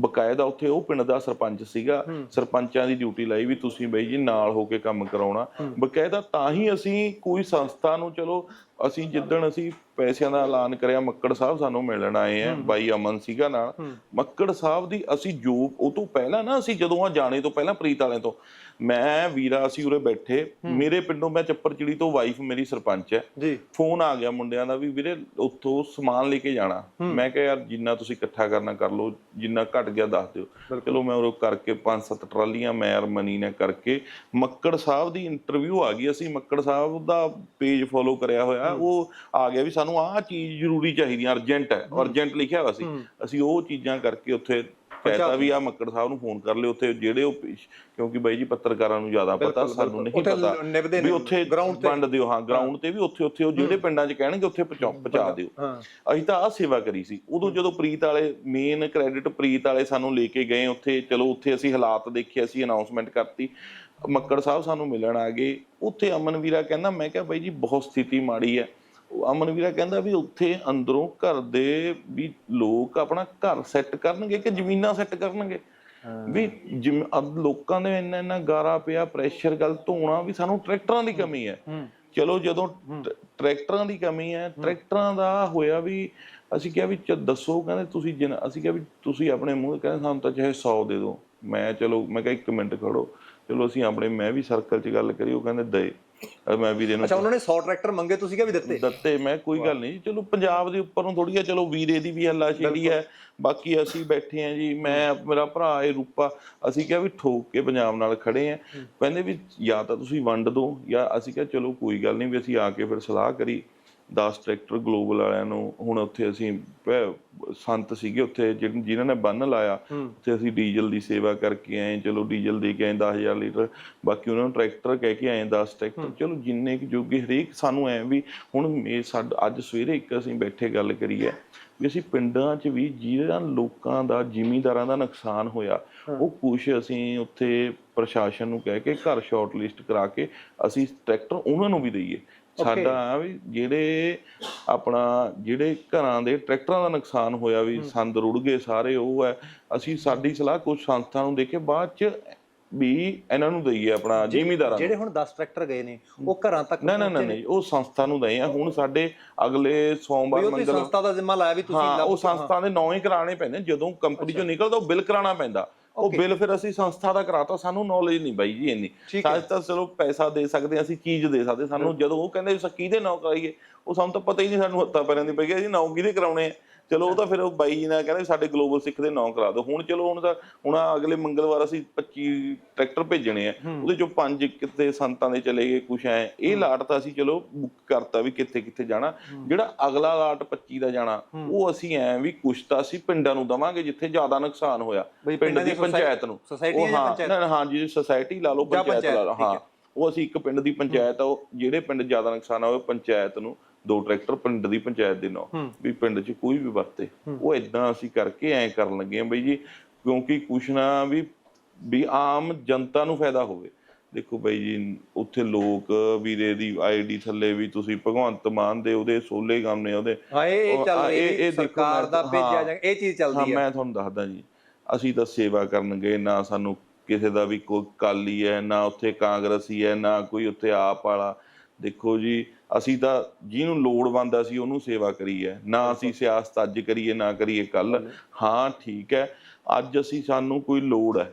ਬਕਾਇਦਾ ਉੱਥੇ ਉਹ ਪਿੰਡ ਦਾ ਸਰਪੰਚ ਸੀਗਾ ਸਰਪੰਚਾਂ ਦੀ ਡਿਊਟੀ ਲਈ ਵੀ ਤੁਸੀਂ ਬਈ ਜੀ ਨਾਲ ਹੋ ਕੇ ਕੰਮ ਕਰਾਉਣਾ। ਬਕਾਇਦਾ ਤਾਂ ਹੀ ਅਸੀਂ ਕੋਈ ਸੰਸਥਾ ਨੂੰ ਚਲੋ ਅਸੀਂ ਜਿੱਦਣ ਅਸੀਂ ਪੈਸਿਆਂ ਦਾ ਐਲਾਨ ਕਰਿਆ ਮੱਕੜ ਸਾਹਿਬ ਸਾਨੂੰ ਮਿਲਣ ਆਏ ਆ ਬਾਈ ਅਮਨ ਸੀਗਾ ਨਾਲ। ਮੱਕੜ ਸਾਹਿਬ ਦੀ ਅਸੀਂ ਜੋ ਉਹ ਤੋਂ ਪਹਿਲਾਂ ਨਾ ਅਸੀਂ ਜਦੋਂ ਆ ਜਾਣੇ ਤੋਂ ਪਹਿਲਾਂ ਪ੍ਰੀਤ ਵਾਲਿਆਂ ਤੋਂ ਮੈਂ ਵੀਰਾ ਅਸੀਂ ਉਰੇ ਬੈਠੇ ਮੇਰੇ ਪਿੰਡੋਂ ਮੈਂ ਚੱਪਰ ਚਿੜੀ ਤੋਂ ਵਾਈਫ ਮੇਰੀ ਸਰਪੰਚ ਹੈ। ਜੀ। ਫੋਨ ਆ ਗਿਆ ਮੁੰਡਿਆਂ ਦਾ ਵੀ ਵੀਰੇ ਉੱਥੋਂ ਸਮਾਨ ਲੈ ਕੇ ਜਾਣਾ। ਮੈਂ ਕਿਹਾ ਯਾਰ ਜਿੰਨਾ ਤੁਸੀਂ ਇਕੱਠਾ ਕਰਨਾ ਕਰ ਲਓ ਜਿੰਨਾ ਘਟ ਗਿਆ ਦੱਸ ਦਿਓ। ਚਲੋ ਮੈਂ ਉਹ ਕਰਕੇ ਪੰਜ ਸੱਤ ਟਰਾਲੀਆਂ ਮੈਂ ਔਰ ਮਨੀ ਨੇ ਕਰਕੇ ਮੱਕੜ ਸਾਹਿਬ ਦੀ ਇੰਟਰਵਿਊ ਆ ਗਈ। ਅਸੀਂ ਮੱਕੜ ਸਾਹਿਬ ਦਾ ਪੇਜ ਫੋਲੋ ਕਰਿਆ ਹੋਇਆ। ਉਹ ਆ ਗਿਆ ਵੀ ਸਾਨੂੰ ਆਹ ਚੀਜ਼ ਜ਼ਰੂਰੀ ਚਾਹੀਦੀ ਹੈ। ਅਰਜੈਂਟ ਹੈ। ਅਰਜੈਂਟ ਲਿਖਿਆ ਹੋਇਆ ਸੀ। ਅਸੀਂ ਉਹ ਚੀਜ਼ਾਂ ਕਰਕੇ ਉੱਥੇ ਕਹਿਤਾ ਵੀ ਆ ਮੱਕੜ ਸਾਹਿਬ ਨੂੰ ਫੋਨ ਕਰ ਲਿਓ ਉੱਥੇ ਜਿਹੜੇ ਉਹ ਕਿਉਂਕਿ ਬਾਈ ਜੀ ਪੱਤਰਕਾਰਾਂ ਨੂੰ ਜ਼ਿਆਦਾ ਪਤਾ ਸਾਨੂੰ ਨਹੀਂ ਪਤਾ। ਵੀ ਉੱਥੇ ਤੇ। ਵੰਡ ਦਿਓ ਹਾਂ ਗਰਾਊਂਡ ਤੇ ਵੀ ਉੱਥੇ ਉੱਥੇ ਉਹ ਜਿਹੜੇ ਪਿੰਡਾਂ 'ਚ ਕਹਿਣਗੇ ਉੱਥੇ ਪਹੁੰਚਾ ਦਿਓ। ਅਸੀਂ ਤਾਂ ਆਹ ਸੇਵਾ ਕਰੀ ਸੀ। ਉਦੋਂ ਜਦੋਂ ਪ੍ਰੀਤ ਵਾਲੇ ਮੇਨ ਕ੍ਰੈਡਿਟ ਪ੍ਰੀਤ ਵਾਲੇ ਸਾਨੂੰ ਲੈ ਕੇ ਗਏ ਉੱਥੇ ਚਲੋ ਉੱਥੇ ਅਸੀਂ ਹਾਲਾਤ ਦੇਖੇ ਅਸੀਂ ਅਨਾਉਂਸਮੈਂਟ ਕਰਤੀ। ਮੱਕੜ ਸਾਹਿਬ ਸਾਨੂੰ ਮਿਲਣ ਆ ਗਏ। ਉੱਥੇ ਅਮਨ ਵੀਰਾ ਕਹਿੰਦਾ ਮੈਂ ਕਿਹਾ ਬਾਈ ਜੀ ਬਹੁਤ ਸਥਿਤੀ ਮਾੜੀ ਹੈ। ਅਮਨ ਵੀਰਾ ਕਹਿੰਦਾ ਵੀ ਉੱਥੇ ਅੰਦਰੋਂ ਘਰ ਦੇ ਵੀ ਲੋਕ ਆਪਣਾ ਘਰ ਸੈੱਟ ਕਰਨਗੇ ਕਿ ਜ਼ਮੀਨਾਂ ਸੈੱਟ ਕਰਨਗੇ? ਵੀ ਲੋਕਾਂ ਦੇ ਇੰਨਾ ਇੰਨਾ ਗਾਰਾ ਪਿਆ ਪ੍ਰੈਸ਼ਰ ਗੱਲ ਧੋਣਾ ਵੀ ਸਾਨੂੰ ਟਰੈਕਟਰਾਂ ਦੀ ਕਮੀ ਹੈ। ਚਲੋ ਜਦੋਂ ਟਰੈਕਟਰਾਂ ਦੀ ਕਮੀ ਹੈ ਟਰੈਕਟਰਾਂ ਦਾ ਹੋਇਆ ਵੀ ਅਸੀਂ ਕਿਹਾ ਵੀ ਦੱਸੋ ਕਹਿੰਦੇ ਤੁਸੀਂ ਜਿਨ ਅਸੀਂ ਕਿਹਾ ਵੀ ਤੁਸੀਂ ਆਪਣੇ ਮੂੰਹ ਕਹਿੰਦੇ ਸਾਨੂੰ ਤਾਂ ਚਾਹੇ 100 ਦੇ ਦਿਓ। ਮੈਂ ਚਲੋ ਮੈਂ ਕਿਹਾ ਇੱਕ ਮਿੰਟ ਖੜੋ। ਚਲੋ ਅਸੀਂ ਆਪਣੇ ਮੈਂ ਵੀ ਸਰਕਲ 'ਚ ਗੱਲ ਕਰੀ ਉਹ ਕਹਿੰਦੇ ਦੇ। ਮੈਂ ਵੀਰੇ ਨੂੰ ਅੱਛਾ ਉਹਨਾਂ ਨੇ 100 ਟਰੈਕਟਰ ਮੰਗੇ ਤੁਸੀਂ ਕਿਹਾ ਵੀ ਦਿੱਤੇ। ਦਿੱਤੇ ਮੈਂ ਕੋਈ ਗੱਲ ਨਹੀਂ। ਚਲੋ ਪੰਜਾਬ ਦੇ ਉੱਪਰ ਨੂੰ ਥੋੜੀ ਆ ਚਲੋ ਵੀਰੇ ਦੀ ਵੀ ਹੱਲਾ ਛੇੜੀ ਹੈ ਬਾਕੀ ਅਸੀਂ ਬੈਠੇ ਆ ਜੀ ਮੈਂ ਮੇਰਾ ਭਰਾ ਇਹ ਰੂਪਾ ਅਸੀਂ ਕਿਹਾ ਵੀ ਠੋਕ ਕੇ ਪੰਜਾਬ ਨਾਲ ਖੜੇ ਆ ਕਹਿੰਦੇ ਵੀ ਜਾਂ ਤਾਂ ਤੁਸੀਂ ਵੰਡ ਦਿਓ ਜਾਂ ਅਸੀਂ ਕਿਹਾ ਚਲੋ ਕੋਈ ਗੱਲ ਨਹੀਂ ਵੀ ਅਸੀਂ ਆ ਕੇ ਫਿਰ ਸਲਾਹ ਕਰੀ। 10 ਟਰੈਕਟਰ ਗਲੋਬਲ ਵਾਲਿਆਂ ਨੂੰ ਹੁਣ ਉੱਥੇ ਅਸੀਂ ਸੰਤ ਸੀਗੇ ਉੱਥੇ ਜਿਹਨ- ਜਿਨ੍ਹਾਂ ਨੇ ਬੰਨ ਲਾਇਆ ਉੱਥੇ ਅਸੀਂ ਡੀਜ਼ਲ ਦੀ ਸੇਵਾ ਕਰਕੇ ਆਏ ਚਲੋ ਡੀਜ਼ਲ ਦੇ ਕੇ ਆਏ 10000 ਲੀਟਰ ਬਾਕੀ ਉਹਨਾਂ ਨੂੰ ਟਰੈਕਟਰ ਕਹਿ ਕੇ ਆਏ 10 ਟਰੈਕਟਰ। ਚਲੋ ਜਿੰਨੇ ਕੁ ਜੋਗੇ ਹਰੇਕ ਸਾਨੂੰ ਐ ਵੀ ਹੁਣ ਮੇ ਸਾਡ ਅੱਜ ਸਵੇਰੇ ਇੱਕ ਅਸੀਂ ਬੈਠੇ ਗੱਲ ਕਰੀ ਹੈ ਵੀ ਅਸੀਂ ਪਿੰਡਾਂ 'ਚ ਵੀ ਜਿਹੜਾ ਲੋਕਾਂ ਦਾ ਜ਼ਿਮੀਂਦਾਰਾਂ ਦਾ ਨੁਕਸਾਨ ਹੋਇਆ ਉਹ ਕੁਛ ਅਸੀਂ ਉੱਥੇ ਪ੍ਰਸ਼ਾਸਨ ਨੂੰ ਕਹਿ ਕੇ ਘਰ ਸ਼ਾਰਟ ਲਿਸਟ ਕਰਾ ਕੇ ਅਸੀਂ ਟਰੈਕਟਰ ਉਹਨਾਂ ਨੂੰ ਵੀ ਦਈਏ। ਸਾਡਾ ਵੀ ਜਿਹੜੇ ਆਪਣਾ ਜਿਹੜੇ ਘਰਾਂ ਦੇ ਟਰੈਕਟਰਾਂ ਦਾ ਨੁਕਸਾਨ ਹੋਇਆ ਵੀ ਸੰਦ ਰੁੜ ਗਏ ਸਾਰੇ ਉਹ ਹੈ। ਅਸੀਂ ਸਾਡੀ ਸਲਾਹ ਕੁਝ ਸੰਸਥਾ ਨੂੰ ਦੇ ਕੇ ਬਾਅਦ ਚ ਵੀ ਇਹਨਾਂ ਨੂੰ ਦਈਏ ਆਪਣਾ ਜ਼ਿਮੀਦਾਰਾਂ ਜਿਹੜੇ ਹੁਣ 10 ਟਰੈਕਟਰ ਗਏ ਨੇ ਉਹ ਘਰਾਂ ਤੱਕ ਨਾ ਨਾ ਨਹੀਂ ਉਹ ਸੰਸਥਾ ਨੂੰ ਦਏ ਆ ਹੁਣ ਸਾਡੇ ਅਗਲੇ ਸੋਮਵਾਰ ਵੀ ਉਹ ਮੰਗਲ ਸੰਸਥਾ ਦਾ ਜ਼ਿੰਮਾ ਲਾਇਆ ਵੀ ਤੁਸੀਂ ਉਹ ਸੰਸਥਾ ਦੇ ਨਾਂ ਹੀ ਕਰਾਣੇ ਪੈਂਦੇ ਜਦੋਂ ਕੰਪਨੀ ਚੋਂ ਨਿਕਲਦਾ ਉਹ ਬਿੱਲ ਕਰਾਉਣਾ ਪੈਂਦਾ। ਉਹ ਬਿੱਲ ਫਿਰ ਅਸੀਂ ਸੰਸਥਾ ਦਾ ਕਰਾਤਾ ਸਾਨੂੰ ਨੌਲੇਜ ਨਹੀਂ ਬਾਈ ਜੀ ਇੰਨੀ। ਸਾਜ ਤਾਂ ਚਲੋ ਪੈਸਾ ਦੇ ਸਕਦੇ ਅਸੀਂ ਚੀਜ਼ ਦੇ ਸਕਦੇ ਸਾਨੂੰ ਜਦੋਂ ਉਹ ਕਹਿੰਦੇ ਵੀ ਕਿਹਦੇ ਨਾਂ ਕਰਾਈਏ ਉਹ ਸਾਨੂੰ ਤਾਂ ਪਤਾ ਹੀ ਨਹੀਂ ਸਾਨੂੰ ਹੱਥਾਂ ਪੈਰਾਂ ਦੀ ਪਈ ਗਿਆ ਜੀ ਨਾਂ ਕਿਹਦੇ ਕਰਾਉਣੇ ਆ। ਚਲੋ ਉਹ ਤਾਂ ਫਿਰ ਉਹ ਬਾਈ ਜੀ ਨਾਲ ਕਹਿੰਦੇ ਸਾਡੇ ਗਲੋਬਲ ਸਿੱਖ ਦੇ ਨਾਂ ਕਰਾ ਦਿਓ। ਹੁਣ ਚਲੋ ਹੁਣ ਤਾਂ ਹੁਣ ਅਗਲੇ ਮੰਗਲਵਾਰ ਅਸੀਂ 25 ਟਰੈਕਟਰ ਭੇਜਣੇ ਆ। ਉਹਦੇ ਚੋਂ ਪੰਜ ਕਿਤੇ ਸੰਤਾਂ ਦੇ ਚਲੇ ਗਏ ਕੁਛ ਐ। ਇਹ ਲਾਟ ਤਾਂ ਅਸੀਂ ਚਲੋ ਬੁੱਕ ਕਰਤਾ ਵੀ ਕਿੱਥੇ ਕਿੱਥੇ ਜਾਣਾ। ਜਿਹੜਾ ਅਗਲਾ ਲਾਟ 25 ਦਾ ਜਾਣਾ ਉਹ ਅਸੀਂ ਐ ਵੀ ਕੁਛ ਤਾਂ ਅਸੀਂ ਪਿੰਡਾਂ ਨੂੰ ਦਵਾਂਗੇ ਜਿੱਥੇ ਜ਼ਿਆਦਾ ਨੁਕਸਾਨ ਹੋਇਆ। ਪਿੰਡ ਦੀ ਦੀ ਪੰਚਾਇਤ ਨੂੰ। ਸੁਸਾਇਟੀ ਉਹ ਹਾਂ ਪੰਚਾਇਤ? ਹਾਂ ਜੀ ਸੁਸਾਇਟੀ ਲਾ ਲਓ ਪੰਚਾਇਤ ਲਾ ਲਓ ਹਾਂ। ਉਹ ਅਸੀਂ ਇੱਕ ਪਿੰਡ ਦੀ ਪੰਚਾਇਤ ਆ ਉਹ ਜਿਹੜੇ ਪਿੰਡ ਜ਼ਿਆਦਾ ਨੁਕਸਾਨ ਹੋਇਆ ਪੰਚਾਇਤ ਨੂੰ ਦੋ ਟਰੈਕਟਰ ਪਿੰਡ ਦੀ ਪੰਚਾਇਤ ਦੇ ਨਾਂ ਵੀ ਪਿੰਡ 'ਚ ਕੋਈ ਵੀ ਵਰਤੇ। ਉਹ ਇਦਾਂ ਅਸੀਂ ਕਰਕੇ ਐਂ ਕਰਨ ਲੱਗੇ ਆ ਬਈ ਜੀ ਕਿਉਂਕਿ ਕੁਛ ਨਾ ਵੀ ਵੀ ਆਮ ਜਨਤਾ ਨੂੰ ਫਾਇਦਾ ਹੋਵੇ। ਦੇਖੋ ਬਈ ਜੀ ਉੱਥੇ ਲੋਕ ਵੀਰੇ ਦੀ ਆਈਡੀ ਥੱਲੇ ਵੀ ਤੁਸੀਂ ਭਗਵੰਤ ਮਾਨ ਦੇ ਉਹਦੇ ਸੋਲੇ ਗਾਮ ਨੇ ਉਹਦੇ। ਹਾਂ ਇਹ ਇਹ ਚੱਲ ਉਹ- ਰਹੀ ਇਹ- ਹੈ ਇਹ ਦੇਖੋ ਸਰਕਾਰ ਮੈਂ- ਦਾ ਭੇਜਿਆ ਹਾਂ। ਜਾਂ ਇਹ ਚੀਜ਼ ਹਾਂ ਚੱਲਦੀ ਹੈ ਮੈਂ ਤੁਹਾਨੂੰ ਦੱਸਦਾ ਜੀ ਅਸੀਂ ਤਾਂ ਸੇਵਾ ਕਰਨ ਗਏ ਨਾ ਸਾਨੂੰ ਕਿਸੇ ਦਾ ਵੀ ਕੋਈ ਕਾਲੀ ਹੈ ਨਾ ਉੱਥੇ ਕਾਂਗਰਸੀ ਹੈ ਨਾ ਕੋਈ ਉੱਥੇ ਆਪ ਵਾਲਾ। ਦੇਖੋ ਜੀ ਅਸੀਂ ਤਾਂ ਜਿਹਨੂੰ ਲੋੜਵੰਦ ਆ ਸੀ ਉਹਨੂੰ ਸੇਵਾ ਕਰੀ ਹੈ ਨਾ ਅਸੀਂ ਸਿਆਸਤ ਅੱਜ ਕਰੀਏ ਨਾ ਕਰੀਏ ਕੱਲ ਹਾਂ ਠੀਕ ਹੈ। ਅੱਜ ਅਸੀਂ ਸਾਨੂੰ ਕੋਈ ਲੋੜ ਹੈ।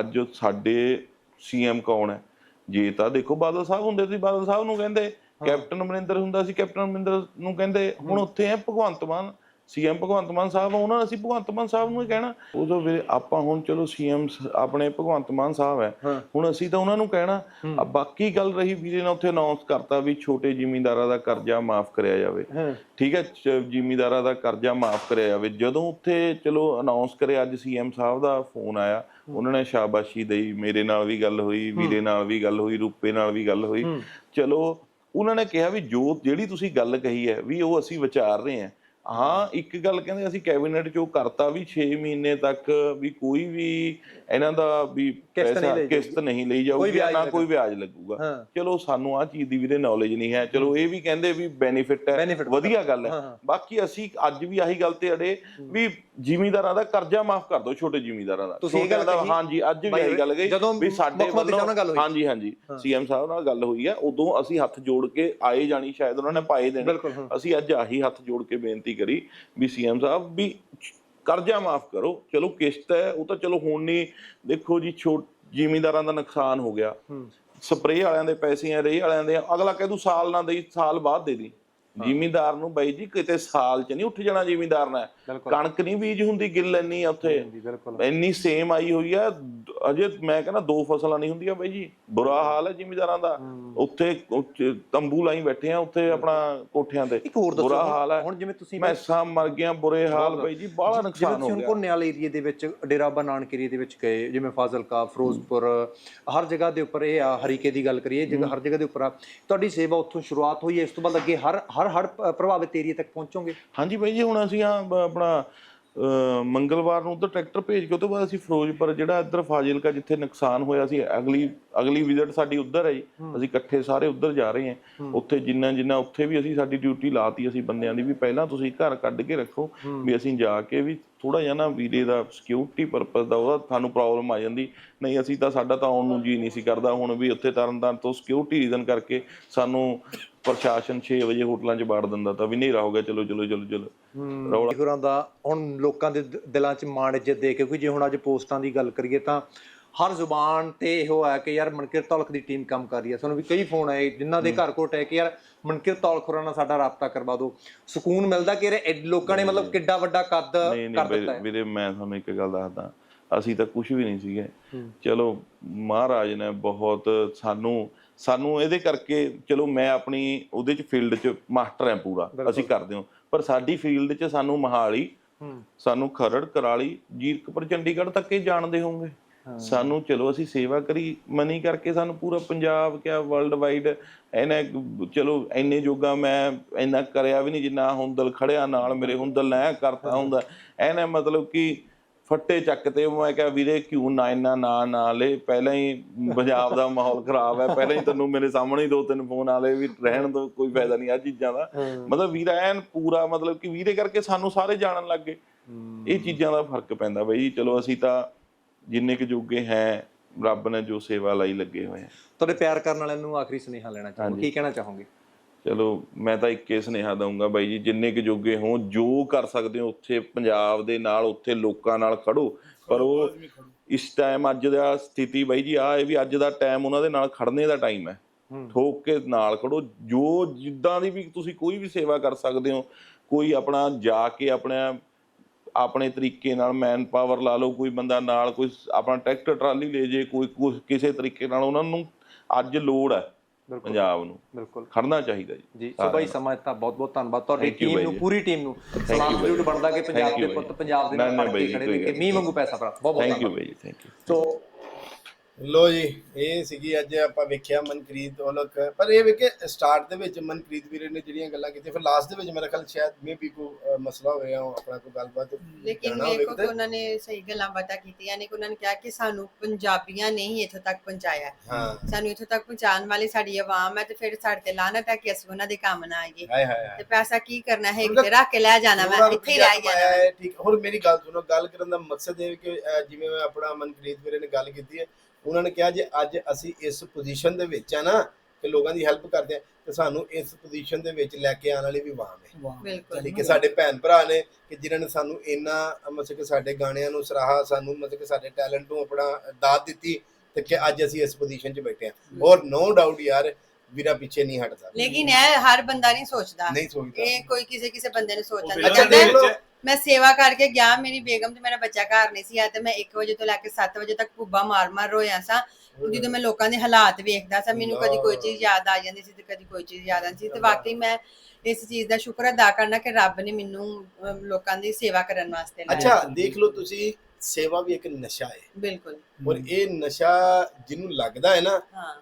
ਅੱਜ ਸਾਡੇ ਸੀਐਮ ਕੌਣ ਹੈ? ਜੇ ਤਾਂ ਦੇਖੋ ਬਾਦਲ ਸਾਹਿਬ ਹੁੰਦੇ ਸੀ ਬਾਦਲ ਸਾਹਿਬ ਨੂੰ ਕਹਿੰਦੇ ਕੈਪਟਨ ਅਮਰਿੰਦਰ ਹੁੰਦਾ ਸੀ ਕੈਪਟਨ ਅਮਰਿੰਦਰ ਨੂੰ ਕਹਿੰਦੇ ਹੁਣ ਉੱਥੇ ਹੈ ਭਗਵੰਤ ਮਾਨ। ਸੀਐਮ ਭਗਵੰਤ ਮਾਨ ਸਾਹਿਬ ਉਹਨਾਂ ਨੇ ਅਸੀਂ ਭਗਵੰਤ ਮਾਨ ਸਾਹਿਬ ਨੂੰ ਹੀ ਕਹਿਣਾ। ਉਦੋਂ ਵੀ ਆਪਾਂ ਹੁਣ ਚਲੋ ਸੀਐਮ ਆਪਣੇ ਭਗਵੰਤ ਮਾਨ ਸਾਹਿਬ ਹੈ। ਹੁਣ ਅਸੀਂ ਤਾਂ ਉਹਨਾਂ ਨੂੰ ਕਹਿਣਾ ਆ ਬਾਕੀ ਗੱਲ ਰਹੀ ਵੀਰੇ ਨੇ ਉੱਥੇ ਅਨਾਉਂਸ ਕਰਤਾ ਵੀ ਛੋਟੇ ਜ਼ਿਮੀਂਦਾਰਾਂ ਦਾ ਕਰਜ਼ਾ ਮਾਫ ਕਰਿਆ ਜਾਵੇ। ਠੀਕ ਹੈ ਜ਼ਿਮੀਂਦਾਰਾਂ ਦਾ ਕਰਜ਼ਾ ਮਾਫ ਕਰਿਆ ਜਾਵੇ। ਜਦੋਂ ਉੱਥੇ ਚਲੋ ਅਨਾਉਂਸ ਕਰਿਆ ਅੱਜ ਸੀਐਮ ਸਾਹਿਬ ਦਾ ਫੋਨ ਆਇਆ ਉਹਨਾਂ ਨੇ ਸ਼ਾਬਾਸ਼ੀ ਦੇਈ ਮੇਰੇ ਨਾਲ ਵੀ ਗੱਲ ਹੋਈ ਵੀਰੇ ਨਾਲ ਵੀ ਗੱਲ ਹੋਈ ਰੂਪੇ ਨਾਲ ਵੀ ਗੱਲ ਹੋਈ। ਚਲੋ ਉਹਨਾਂ ਨੇ ਕਿਹਾ ਵੀ ਜੋ ਜਿਹੜੀ ਤੁਸੀਂ ਗੱਲ ਕਹੀ ਹੈ ਵੀ ਉਹ ਅਸੀਂ ਵਿਚਾਰ ਰਹੇ ਹਾਂ। ਹਾਂ, ਇੱਕ ਗੱਲ ਕਹਿੰਦੇ ਅਸੀਂ ਕੈਬਨਿਟ ਚੋਂ ਕਰਤਾ ਵੀ 6 ਮਹੀਨੇ ਤੱਕ ਵੀ ਕੋਈ ਵੀ ਇਹਨਾਂ ਦਾ ਵੀ ਕਿਸ਼ਤ ਨਹੀਂ ਲਈ ਕਿਸ਼ਤ ਨਹੀਂ ਲਈ ਜਾਊਗੀ ਨਾ ਕੋਈ ਵਿਆਜ ਲੱਗੂਗਾ। ਚਲੋ ਸਾਨੂੰ ਆ ਚੀਜ਼ ਦੀ ਵੀਰੇ ਨੌਲੇਜ ਨਹੀਂ ਹੈ। ਚਲੋ ਇਹ ਵੀ ਕਹਿੰਦੇ ਵੀ ਬੈਨੀਫਿਟ ਹੈ। ਵਧੀਆ ਗੱਲ ਹਾਂ। ਬਾਕੀ ਅਸੀਂ ਅੱਜ ਵੀ ਆਹੀ ਗੱਲ ਤੇ ਅੜੇ ਵੀ ਜ਼ਿਮੀਂਦਾਰਾਂ ਦਾ ਕਰਜ਼ਾ ਮਾਫ ਕਰ ਦਿਓ ਛੋਟੇ ਜ਼ਿਮੀਂਦਾਰਾਂ ਦਾ। ਤੁਸੀਂ ਇਹ ਗੱਲ? ਹਾਂਜੀ ਅੱਜ ਵੀ ਆਹੀ ਗੱਲ ਗਈ ਵੀ ਸਾਡੇ ਹੋਈ। ਹਾਂਜੀ ਹਾਂਜੀ। ਸੀਐਮ ਸਾਹਿਬ ਨਾਲ ਗੱਲ ਹੋਈ ਹੈ। ਉਦੋਂ ਅਸੀਂ ਹੱਥ ਜੋੜ ਕੇ ਆਏ ਜਾਣੀ ਸ਼ਾਇਦ ਉਹਨਾਂ ਨੇ ਪਾਏ ਦੇਣੇ। ਅਸੀਂ ਅੱਜ ਆਹੀ ਹੱਥ ਜੋੜ ਕੇ ਬੇਨਤੀ ਕਰੀ ਵੀ ਸੀਐਮ ਸਾਹਿਬ ਵੀ ਕਰਜ਼ਾ ਮਾਫ ਕਰੋ। ਚਲੋ ਕਿਸ਼ਤ ਹੈ ਉਹ ਤਾਂ ਚਲੋ ਹੁਣ ਨਹੀਂ। ਦੇਖੋ ਜੀ ਛੋਟ ਜ਼ਿਮੀਂਦਾਰਾਂ ਦਾ ਨੁਕਸਾਨ ਹੋ ਗਿਆ। ਸਪਰੇਅ ਵਾਲਿਆਂ ਦੇ ਪੈਸੇ ਆ ਰੇਹ ਵਾਲਿਆਂ ਦੇ ਅਗਲਾ ਕਹਿ ਦੂ ਸਾਲ ਨਾ ਦੇਈ ਸਾਲ ਬਾਅਦ ਦੇ ਦੀ ਜ਼ਿਮੀਂਦਾਰ ਨੂੰ ਬਾਈ ਜੀ ਕਿਤੇ ਸਾਲ ਚ ਨਹੀਂ ਉੱਠ ਜਾਣਾ ਜ਼ਿਮੀਂਦਾਰ ਨੇ। ਕਣਕ ਨਹੀਂ ਬੀਜ ਹੁੰਦੀ ਗਿੱਲ ਇੰਨੀ ਆ ਉੱਥੇ। ਇੰਨੀ ਸੇਮ ਆਈ ਹੋਈ ਆ ਅਜੇ ਮੈਂ ਕਹਿੰਦਾ ਦੋ ਫਸਲਾਂ ਨਹੀਂ ਹੁੰਦੀਆਂ ਬਾਈ ਜੀ। ਬੁਰਾ ਹਾਲ ਹੈ ਜ਼ਿਮੀਂਦਾਰਾਂ ਦਾ। ਉੱਥੇ ਤੰਬੂ ਲਾਈ ਬੈਠੇ ਆ ਉੱਥੇ ਆਪਣਾ ਕੋਠਿਆਂ ਤੇ। ਬੁਰਾ ਹਾਲ ਹੈ ਹੁਣ ਜਿਵੇਂ ਤੁਸੀਂ ਮੈਸਾਂ ਮਰ ਗਿਆ ਬੁਰੇ ਹਾਲ ਬਾਈ ਜੀ ਬਾਹਲਾ ਜਿਵੇਂ ਨੁਕਸਾਨ ਹੋ ਗਿਆ। ਕੋਨੇਵਾਲ ਏਰੀਏ ਦੇ ਵਿੱਚ ਡੇਰਾ ਨਾਨਕ ਏਰੀਏ ਦੇ ਵਿੱਚ ਗਏ ਜਿਵੇਂ ਫਾਜ਼ਿਲਕਾ ਫਿਰੋਜ਼ਪੁਰ ਹਰ ਜਗ੍ਹਾ ਦੇ ਉੱਪਰ ਇਹ ਆ ਹਰੀਕੇ ਦੀ ਗੱਲ ਕਰੀਏ ਜਗ੍ਹਾ ਹਰ ਜਗ੍ਹਾ ਦੇ ਉੱਪਰ ਆ। ਤੁਹਾਡੀ ਸੇਵਾ ਉੱਥੋਂ ਸ਼ੁਰੂਆਤ ਹੋਈ ਹੈ ਇਸ ਤੋਂ ਬਾਅਦ ਅੱਗੇ ਹਰ ਹਰ ਹੜ ਪ੍ਰਭਾਵਿਤ ਏਰੀਏ ਤੱਕ ਪਹੁੰਚੋਗੇ? ਹਾਂਜੀ ਬਾਈ ਜੀ ਹੁਣ ਅਸੀਂ ਆ ਆਪਣਾ ਮੰਗਲਵਾਰ ਨੂੰ ਉਧਰ ਟਰੈਕਟਰ ਭੇਜ ਕੇ ਉਹ ਤੋਂ ਬਾਅਦ ਅਸੀਂ ਫਿਰੋਜ਼ਪੁਰ ਜਿਹੜਾ ਇੱਧਰ ਫਾਜ਼ਿਲਕਾ ਜਿੱਥੇ ਨੁਕਸਾਨ ਹੋਇਆ ਸੀ ਅਗਲੀ ਅਗਲੀ ਵਿਜ਼ਿਟ ਸਾਡੀ ਉੱਧਰ ਹੈ। ਜੀ ਅਸੀਂ ਇਕੱਠੇ ਸਾਰੇ ਉੱਧਰ ਜਾ ਰਹੇ ਹਾਂ। ਉੱਥੇ ਜਿੰਨਾ ਜਿੰਨਾ ਉੱਥੇ ਵੀ ਅਸੀਂ ਸਾਡੀ ਡਿਊਟੀ ਲਾਤੀ ਅਸੀਂ ਬੰਦਿਆਂ ਦੀ ਵੀ ਪਹਿਲਾਂ ਤੁਸੀਂ ਘਰ ਕੱਢ ਕੇ ਰੱਖੋ ਵੀ ਅਸੀਂ ਜਾ ਕੇ ਵੀ ਥੋੜਾ ਜਿਹਾ ਨਾ ਵੀਰੇ ਦਾ ਸਿਕਿਉਰਿਟੀ ਪਰਪਸ ਦਾ ਉਹਦਾ ਤੁਹਾਨੂੰ ਪ੍ਰੋਬਲਮ ਆ ਜਾਂਦੀ। ਨਹੀਂ ਅਸੀਂ ਤਾਂ ਸਾਡਾ ਤਾਂ ਆਉਣ ਨੂੰ ਜੀ ਨਹੀਂ ਸੀ ਕਰਦਾ। ਹੁਣ ਵੀ ਉੱਥੇ ਤਰਨਤਾਰਨ ਤੋਂ ਸਿਕਿਉਰਿਟੀ ਰੀਜ਼ਨ ਕਰਕੇ ਸਾਨੂੰ ਪ੍ਰਸ਼ਾਸਨ 6 ਵਜੇ ਹੋਟਲਾਂ 'ਚ ਬਾੜ ਦਿੰਦਾ ਤਾਂ ਵੀ ਹਨੇਰਾ ਹੋ ਗਿਆ। ਚਲੋ ਚਲੋ ਚਲੋ ਚਲੋ। ਰੌਲਾ ਹੋਰਾਂ ਦਾ ਹੁਣ ਲੋਕਾਂ ਦੇ ਦ- ਦਿਲਾਂ 'ਚ ਮਾਣ ਇੱਜ਼ਤ ਦੇ ਕੇ ਕਿਉਂਕਿ ਜੇ ਹੁਣ ਅੱਜ ਪੋਸਟਾਂ ਦੀ ਗੱਲ ਕਰੀਏ ਤਾਂ ਹਰ ਜ਼ੁਬਾਨ ਤੇ ਇਹੋ ਹੈ ਕਿ ਯਾਰ ਮਨਕਿਰ ਤੌਲਖ ਦੀ ਟੀਮ ਕੰਮ ਕਰ ਰਹੀ ਹੈ ਸਾਨੂੰ ਵੀ ਕਈ ਫੋਨ ਆਏ ਜਿਨ੍ਹਾਂ ਦੇ ਘਰ ਕੋਟ ਹੈ ਕਿ ਯਾਰ ਮਨਕਿਰ ਤੌਲਖ ਹੋਰਾਂ ਨਾਲ ਸਾਡਾ ਰਾਬਤਾ ਕਰਵਾ ਦਿਓ ਸਕੂਨ ਮਿਲਦਾ ਕਿ ਯਾਰ ਇਹ ਲੋਕਾਂ ਨੇ ਮਤਲਬ ਕਿੱਡਾ ਵੱਡਾ ਕੱਦ ਨਹੀਂ ਕਰ ਨਹੀਂ ਦਿੱਤਾ ਵੀਰੇ- ਹੈ। ਵੀਰੇ ਮੈਂ ਤੁਹਾਨੂੰ ਇੱਕ ਗੱਲ ਦੱਸਦਾ। ਅਸੀਂ ਤਾਂ ਕੁਝ ਵੀ ਨਹੀਂ ਸੀਗੇ। ਚਲੋ ਮਹਾਰਾਜ ਨੇ ਬਹੁਤ ਸਾਨੂੰ ਸਾਨੂੰ ਇਹਦੇ ਕਰਕੇ ਚਲੋ ਮੈਂ ਆਪਣੀ ਉਹਦੇ ਚ ਫੀਲਡ ਚ ਮਾਸਟਰ ਹਾਂ ਪੂਰਾ ਅਸੀਂ ਕਰਦੇ ਹਾਂ। ਪਰ ਸਾਡੀ ਫੀਲਡ ਚ ਸਾਨੂੰ ਮਹਾਲੀ ਸਾਨੂੰ ਖਰੜ ਕਰਾਲੀ ਜੀਰਕਪੁਰ ਚੰਡੀਗੜ੍ਹ ਤੱਕ ਹੀ ਜਾਣਦੇ ਹੋਵੋਗੇ ਸਾਨੂੰ ਚਲੋ ਅਸੀਂ ਸੇਵਾ ਕਰੀ ਮਨੀ ਕਰਕੇ ਸਾਨੂੰ ਪੂਰਾ ਪੰਜਾਬ ਕਿਆ ਵਰਲਡ ਵਾਈਡ ਇਹਨੇ ਚਲੋ ਇੰਨੇ ਜੋਗਾ ਮੈਂ ਇੰਨਾ ਕਰਿਆ ਵੀ ਨਹੀਂ ਜਿੰਨਾ ਹੁੰਦਲ ਖੜਿਆ ਨਾਲ ਮੇਰੇ ਹੁੰਦਲ ਨੇ ਕਰਤਾ ਹੁੰਦਾ। ਇਹਨੇ ਮਤਲਬ ਕਿ ਫੱਟੇ ਚੱਕ ਤੇ ਮੈਂ ਕਿਹਾ ਵੀਰੇ ਕਿਉਂ ਨਾ ਇੰਨਾ ਨਾ ਨਾ ਲੈ? ਪਹਿਲਾਂ ਹੀ ਪੰਜਾਬ ਦਾ ਮਾਹੌਲ ਖਰਾਬ ਹੈ। ਪਹਿਲਾਂ ਹੀ ਤੈਨੂੰ ਮੇਰੇ ਸਾਹਮਣੇ ਹੀ ਦੋ ਤਿੰਨ ਫੋਨ ਆਲੇ ਵੀ ਰਹਿਣ ਤੋਂ ਕੋਈ ਫਾਇਦਾ ਨਹੀਂ ਆ ਚੀਜ਼ਾਂ ਦਾ। ਮਤਲਬ ਵੀਰਾ ਐਨ ਪੂਰਾ ਮਤਲਬ ਕਿ ਵੀਰੇ ਕਰਕੇ ਸਾਨੂੰ ਸਾਰੇ ਜਾਣਨ ਲੱਗ ਗਏ। ਇਹ ਚੀਜ਼ਾਂ ਦਾ ਫ਼ਰਕ ਪੈਂਦਾ ਬਈ ਚਲੋ ਅਸੀਂ ਤਾਂ ਜਿੰਨੇ ਕੁ ਜੋਗੇ ਹੈ ਰੱਬ ਨੇ ਜੋ ਸੇਵਾ ਲਈ ਲੱਗੇ ਹੋਏ ਆ ਤੁਹਾਡੇ ਪਿਆਰ ਕਰਨ ਵਾਲਿਆਂ ਨੂੰ ਆਖਰੀ ਸੁਨੇਹਾ ਲੈਣਾ ਚਾਹੋਗੇ ਕੀ ਕਹਿਣਾ ਚਾਹੋਗੇ? ਚਲੋ ਮੈਂ ਤਾਂ ਇੱਕੇ ਸੁਨੇਹਾ ਦਊਂਗਾ ਬਾਈ ਜੀ ਜਿੰਨੇ ਕੁ ਜੋਗੇ ਹੋ ਜੋ ਕਰ ਸਕਦੇ ਹੋ ਉੱਥੇ ਪੰਜਾਬ ਦੇ ਨਾਲ ਉੱਥੇ ਲੋਕਾਂ ਨਾਲ ਖੜੋ। ਪਰ ਉਹ ਇਸ ਟਾਈਮ ਅੱਜ ਦਾ ਸਥਿਤੀ ਬਾਈ ਜੀ ਆ ਇਹ ਵੀ ਅੱਜ ਦਾ ਟਾਈਮ ਉਹਨਾਂ ਦੇ ਨਾਲ ਖੜਨੇ ਦਾ ਟਾਈਮ ਹੈ। ਠੋਕ ਕੇ ਨਾਲ ਖੜੋ। ਜੋ ਜਿੱਦਾਂ ਦੀ ਵੀ ਤੁਸੀਂ ਕੋਈ ਵੀ ਸੇਵਾ ਕਰ ਸਕਦੇ ਹੋ ਕੋਈ ਆਪਣਾ ਜਾ ਕੇ ਆਪਣਾ ਆਪਣੇ ਤਰੀਕੇ ਨਾਲ ਮੈਨ ਪਾਵਰ ਲਾ ਲਓ ਕੋਈ ਬੰਦਾ ਨਾਲ ਕੋਈ ਆਪਣਾ ਟਰੈਕਟਰ ਟਰਾਲੀ ਲੈ ਜੇ ਕੋਈ ਕਿਸੇ ਤਰੀਕੇ ਨਾਲ ਉਹਨਾਂ ਨੂੰ ਅੱਜ ਲੋੜ ਹੈ। ਪੰਜਾਬ ਨੂੰ ਬਿਲਕੁਲ। ਖੜਨਾ ਚਾਹੀਦਾ ਜੀ। ਜੀ ਸੋ ਬਾਈ ਸਮਾਂ ਦਿੱਤਾ ਬਹੁਤ ਬਹੁਤ ਧੰਨਵਾਦ। ਤੁਹਾਡੀ ਟੀਮ ਨੂੰ। ਪੂਰੀ ਟੀਮ ਨੂੰ ਸਲਾਮ ਜ਼ਰੂਰ। ਬਣਦਾ ਕਿ ਪੰਜਾਬ ਦੇ ਪੁੱਤ। ਪੰਜਾਬ ਦੇ ਨਾਲ ਖੜ ਨੇ ਕਿ ਮੀਂਹ ਵਾਂਗੂ ਪੈਸਾ ਭਰਾ ਬਹੁਤ ਬਹੁਤ ਥੈਂਕ ਯੂ ਬਾਈ ਜੀ ਥੈਂਕ ਯੂ ਸੋ ਲੋ ਜੀ ਇਹ ਸੀਗੀ ਅੱਜ ਆਪਾਂ ਵੇਖਿਆ ਮਨਕ੍ਰੀਤ ਔਲਖ। ਪਰ ਇਹ ਵੇਖੇ ਸਟਾਰਟ ਦੇ ਵਿੱਚ ਮਨਕ੍ਰੀਤ ਵੀਰੇ ਨੇ ਜਿਹੜੀਆਂ ਗੱਲਾਂ ਕੀਤੀਆਂ ਫਿਰ ਲਾਸਟ ਦੇ ਵਿੱਚ ਮੇਰਾ ਖਿਆਲ ਸ਼ਾਇਦ ਮੇ ਕੋਈ ਅਹ, ਮਸਲਾ ਹੋਇਆ ਆਪਣਾ ਕੋਈ ਗੱਲਬਾਤ ਲੇਕਿਨ ਵੇਖੋ ਕਿ। ਉਹਨਾਂ ਨੇ ਸਹੀ ਗੱਲਾਂ ਬਾਤਾਂ ਕੀਤੀਆਂ ਨੇ ਕਿ ਉਹਨਾਂ ਨੇ ਕਿਹਾ ਕਿ ਸਾਨੂੰ ਪੰਜਾਬੀਆਂ ਨੇ ਹੀ ਇੱਥੋਂ ਤੱਕ ਪਹੁੰਚਾਇਆ। ਹੈ। ਹਾਂ ਸਾਨੂੰ ਇੱਥੋਂ ਤੱਕ ਪਹੁੰਚਾਉਣ ਵਾਲੀ ਸਾਡੀ ਆਵਾਮ ਹੈ ਤੇ ਫਿਰ ਸਾਡੇ ਤੇ ਲਾਨਤ ਹੈ ਕਿ ਅਸੀਂ ਉਹਨਾਂ ਦੇ ਕੰਮ ਨਾ ਆਈਏ। ਹਾਏ ਹਾਏ ਹਾਏ। ਤੇ ਪੈਸਾ ਕੀ ਕਰਨਾ ਹੈ ਕਿਤੇ ਰੱਖ ਕੇ ਲੈ ਜਾਣਾ ਵਾ ਇੱਥੇ ਹੀ ਰਹਿ ਜਾਣਾ ਹੈ, ਠੀਕ। ਹੋਰ ਮੇਰੀ ਗੱਲ ਸੁਣੋ ਗੱਲ ਕਰਨ ਦਾ ਮਕਸਦ ਇਹ ਹੈ ਕਿ ਜਿਵੇਂ ਮੈਂ ਆਪਣਾ ਮਨਕ੍ਰੀਤ ਵੀਰੇ ਨੇ ਗੱਲ ਕੀਤੀ ਹੈ ਉਹਨਾਂ ਨੇ ਕਿਹਾ ਜੇ ਅੱਜ ਅਸੀਂ ਇਸ ਪੋਜੀਸ਼ਨ ਦੇ ਵਿੱਚ ਆ ਨਾ ਕਿ ਲੋਕਾਂ ਦੀ ਹੈਲਪ ਕਰਦੇ ਆ ਤੇ ਸਾਨੂੰ ਇਸ ਪੋਜੀਸ਼ਨ ਦੇ ਵਿੱਚ ਲੈ ਕੇ ਆਉਣ ਵਾਲੀ ਵੀ ਵਾਮ ਹੈ ਬਿਲਕੁਲ। ਹੈ ਸਾਡੇ ਭੈਣ ਭਰਾ ਨੇ ਕਿ ਜਿਨ੍ਹਾਂ ਨੇ ਸਾਨੂੰ ਇੰਨਾ ਮਤਲਬ ਕਿ ਸਾਡੇ ਗਾਣਿਆਂ ਨੂੰ ਸਰਾਹਾ ਸਾਨੂੰ ਮਤਲਬ ਕਿ ਸਾਡੇ ਟੈਲੈਂਟ ਨੂੰ ਆਪਣਾ ਦਾਤ ਦਿੱਤੀ ਤੇ ਕਿ ਅੱਜ ਅਸੀਂ ਇਸ ਪੋਜੀਸ਼ਨ 'ਚ ਬੈਠੇ ਹਾਂ ਔਰ ਨੋ ਡਾਊਟ ਯਾਰ ਵੀਰਾ ਪਿੱਛੇ ਨਹੀਂ ਹਟਦਾ। ਲੇਕਿਨ ਇਹ ਹਰ ਬੰਦਾ ਨਹੀਂ ਸੋਚਦਾ। ਨਹੀਂ ਸੋਚਦਾ। ਇਹ ਕੋਈ ਕਿਸੇ ਕਿਸੇ ਬੰਦੇ ਨੂੰ ਸੋਚ ਉਹ ਜਾਂਦਾ ਅੱਛਾ ਦੇਖ ਲਓ। ਮੈਂ ਸੇਵਾ ਕਰਕੇ ਗਿਆ ਮੇਰੀ ਬੇਗਮ ਤੇ ਮੇਰਾ ਬੱਚਾ ਘਰ ਨਹੀਂ ਸੀ ਆ ਤੇ ਮੈਂ 1 ਵਜੇ ਤੋਂ ਲੈ ਕੇ 7 ਵਜੇ ਤੱਕ ਭੁੱਬਾ ਮਾਰ ਮਾਰ ਰੋਇਆ ਸਾਂ। ਜਦੋਂ ਮੈਂ ਲੋਕਾਂ ਦੇ ਹਾਲਾਤ ਵੇਖਦਾ ਸਾਂ ਮੈਨੂੰ ਕਦੀ ਕੋਈ ਚੀਜ਼ ਯਾਦ ਆ ਜਾਂਦੀ ਸੀ ਤੇ ਕਦੀ ਕੋਈ ਚੀਜ਼ ਯਾਦ ਆਉਂਦੀ ਸੀ ਤੇ ਵਾਕਈ ਮੈਂ ਇਸ ਚੀਜ਼ ਦਾ ਸ਼ੁਕਰ ਅਦਾ ਕਰਨਾ ਕਿ ਰੱਬ ਨੇ ਮੈਨੂੰ ਲੋਕਾਂ ਦੀ ਸੇਵਾ ਕਰਨ ਵਾਸਤੇ ਲਾਇਆ। ਅੱਛਾ ਦੇਖ ਲਓ ਤੁਸੀਂ ਸੇਵਾ ਵੀ ਇੱਕ ਨਸ਼ਾ ਹੈ। ਬਿਲਕੁਲ। ਔਰ ਇਹ ਨਸ਼ਾ ਜਿਹਨੂੰ ਲੱਗਦਾ ਹੈ ਨਾ ਹਾਂ।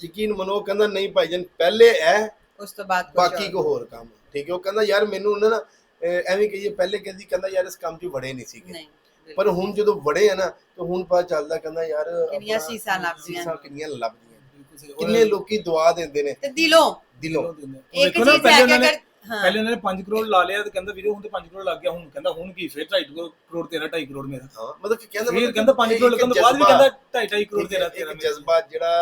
ਯਕੀਨ ਮੰਨੋ ਕਹਿੰਦਾ ਨਹੀਂ ਭਾਈਜਨ ਪਹਿਲੇ ਐ ਉਸ ਤੋਂ ਬਾਅਦ ਬਾਕੀ। ਕੋ ਹੋਰ ਕੰਮ ਠੀਕ ਹੈ? ਉਹ ਕਹਿੰਦਾ ਯਾਰ ਮੈਨੂੰ ਉਹਨਾਂ ਨਾ ਐਵੇਂ ਕਹੀਏ ਪਹਿਲੇ ਕਹਿੰਦੀ ਕਹਿੰਦਾ ਯਾਰ ਇਸ ਕੰਮ 'ਚ ਵੜੇ ਨਹੀਂ ਸੀਗੇ। ਨਹੀਂ ਪਰ ਹੁਣ ਜਦੋਂ ਵੜੇ ਆ ਨਾ ਤਾਂ ਹੁਣ ਪਤਾ ਚੱਲਦਾ ਕਹਿੰਦਾ ਯਾਰ ਕਿੰਨੀਆਂ ਸੀਸਾਂ ਲੱਭਦੀਆਂ ਸੀਸਾਂ ਕਿੰਨੀਆਂ ਲੱਭਦੀਆਂ ਕਿੰਨੇ ਲੋਕੀ ਦੁਆ ਦਿੰਦੇ ਨੇ। ਤੇ ਦਿਲੋਂ। ਦਿਲੋਂ। ਇੱਕ ਦੇਖੋ ਨਾ ਚੀਜ਼ ਪਹਿਲੇ ਹੈ ਕਿ ਅਗਰ ਹਾਂ ਪਹਿਲੇ ਉਹਨਾਂ ਨੇ 5 ਕਰੋੜ ਲਾ ਲਿਆ ਤੇ ਕਹਿੰਦਾ ਵੀਰੇ ਹੁਣ ਤੇ 5 ਕਰੋੜ ਲੱਗ ਗਿਆ ਹੁਣ ਕਹਿੰਦਾ ਹੁਣ ਕੀ ਫਿਰ 2.5 ਕਰੋੜ ਤੇਰਾ 2.5 ਕਰੋੜ ਮੇਰਾ ਹਾਂ ਮਤਲਬ ਕਿ ਕਹਿੰਦਾ ਫਿਰ ਕਹਿੰਦਾ 5 ਕਰੋੜ ਲੱਗਣ ਤੋਂ ਬਾਅਦ ਵੀ ਕਹਿੰਦਾ 2.5 ਕਰੋੜ ਤੇਰਾ ਤੇਰਾ ਇੱਕ ਜਜ਼ਬਾ ਜਿਹੜਾ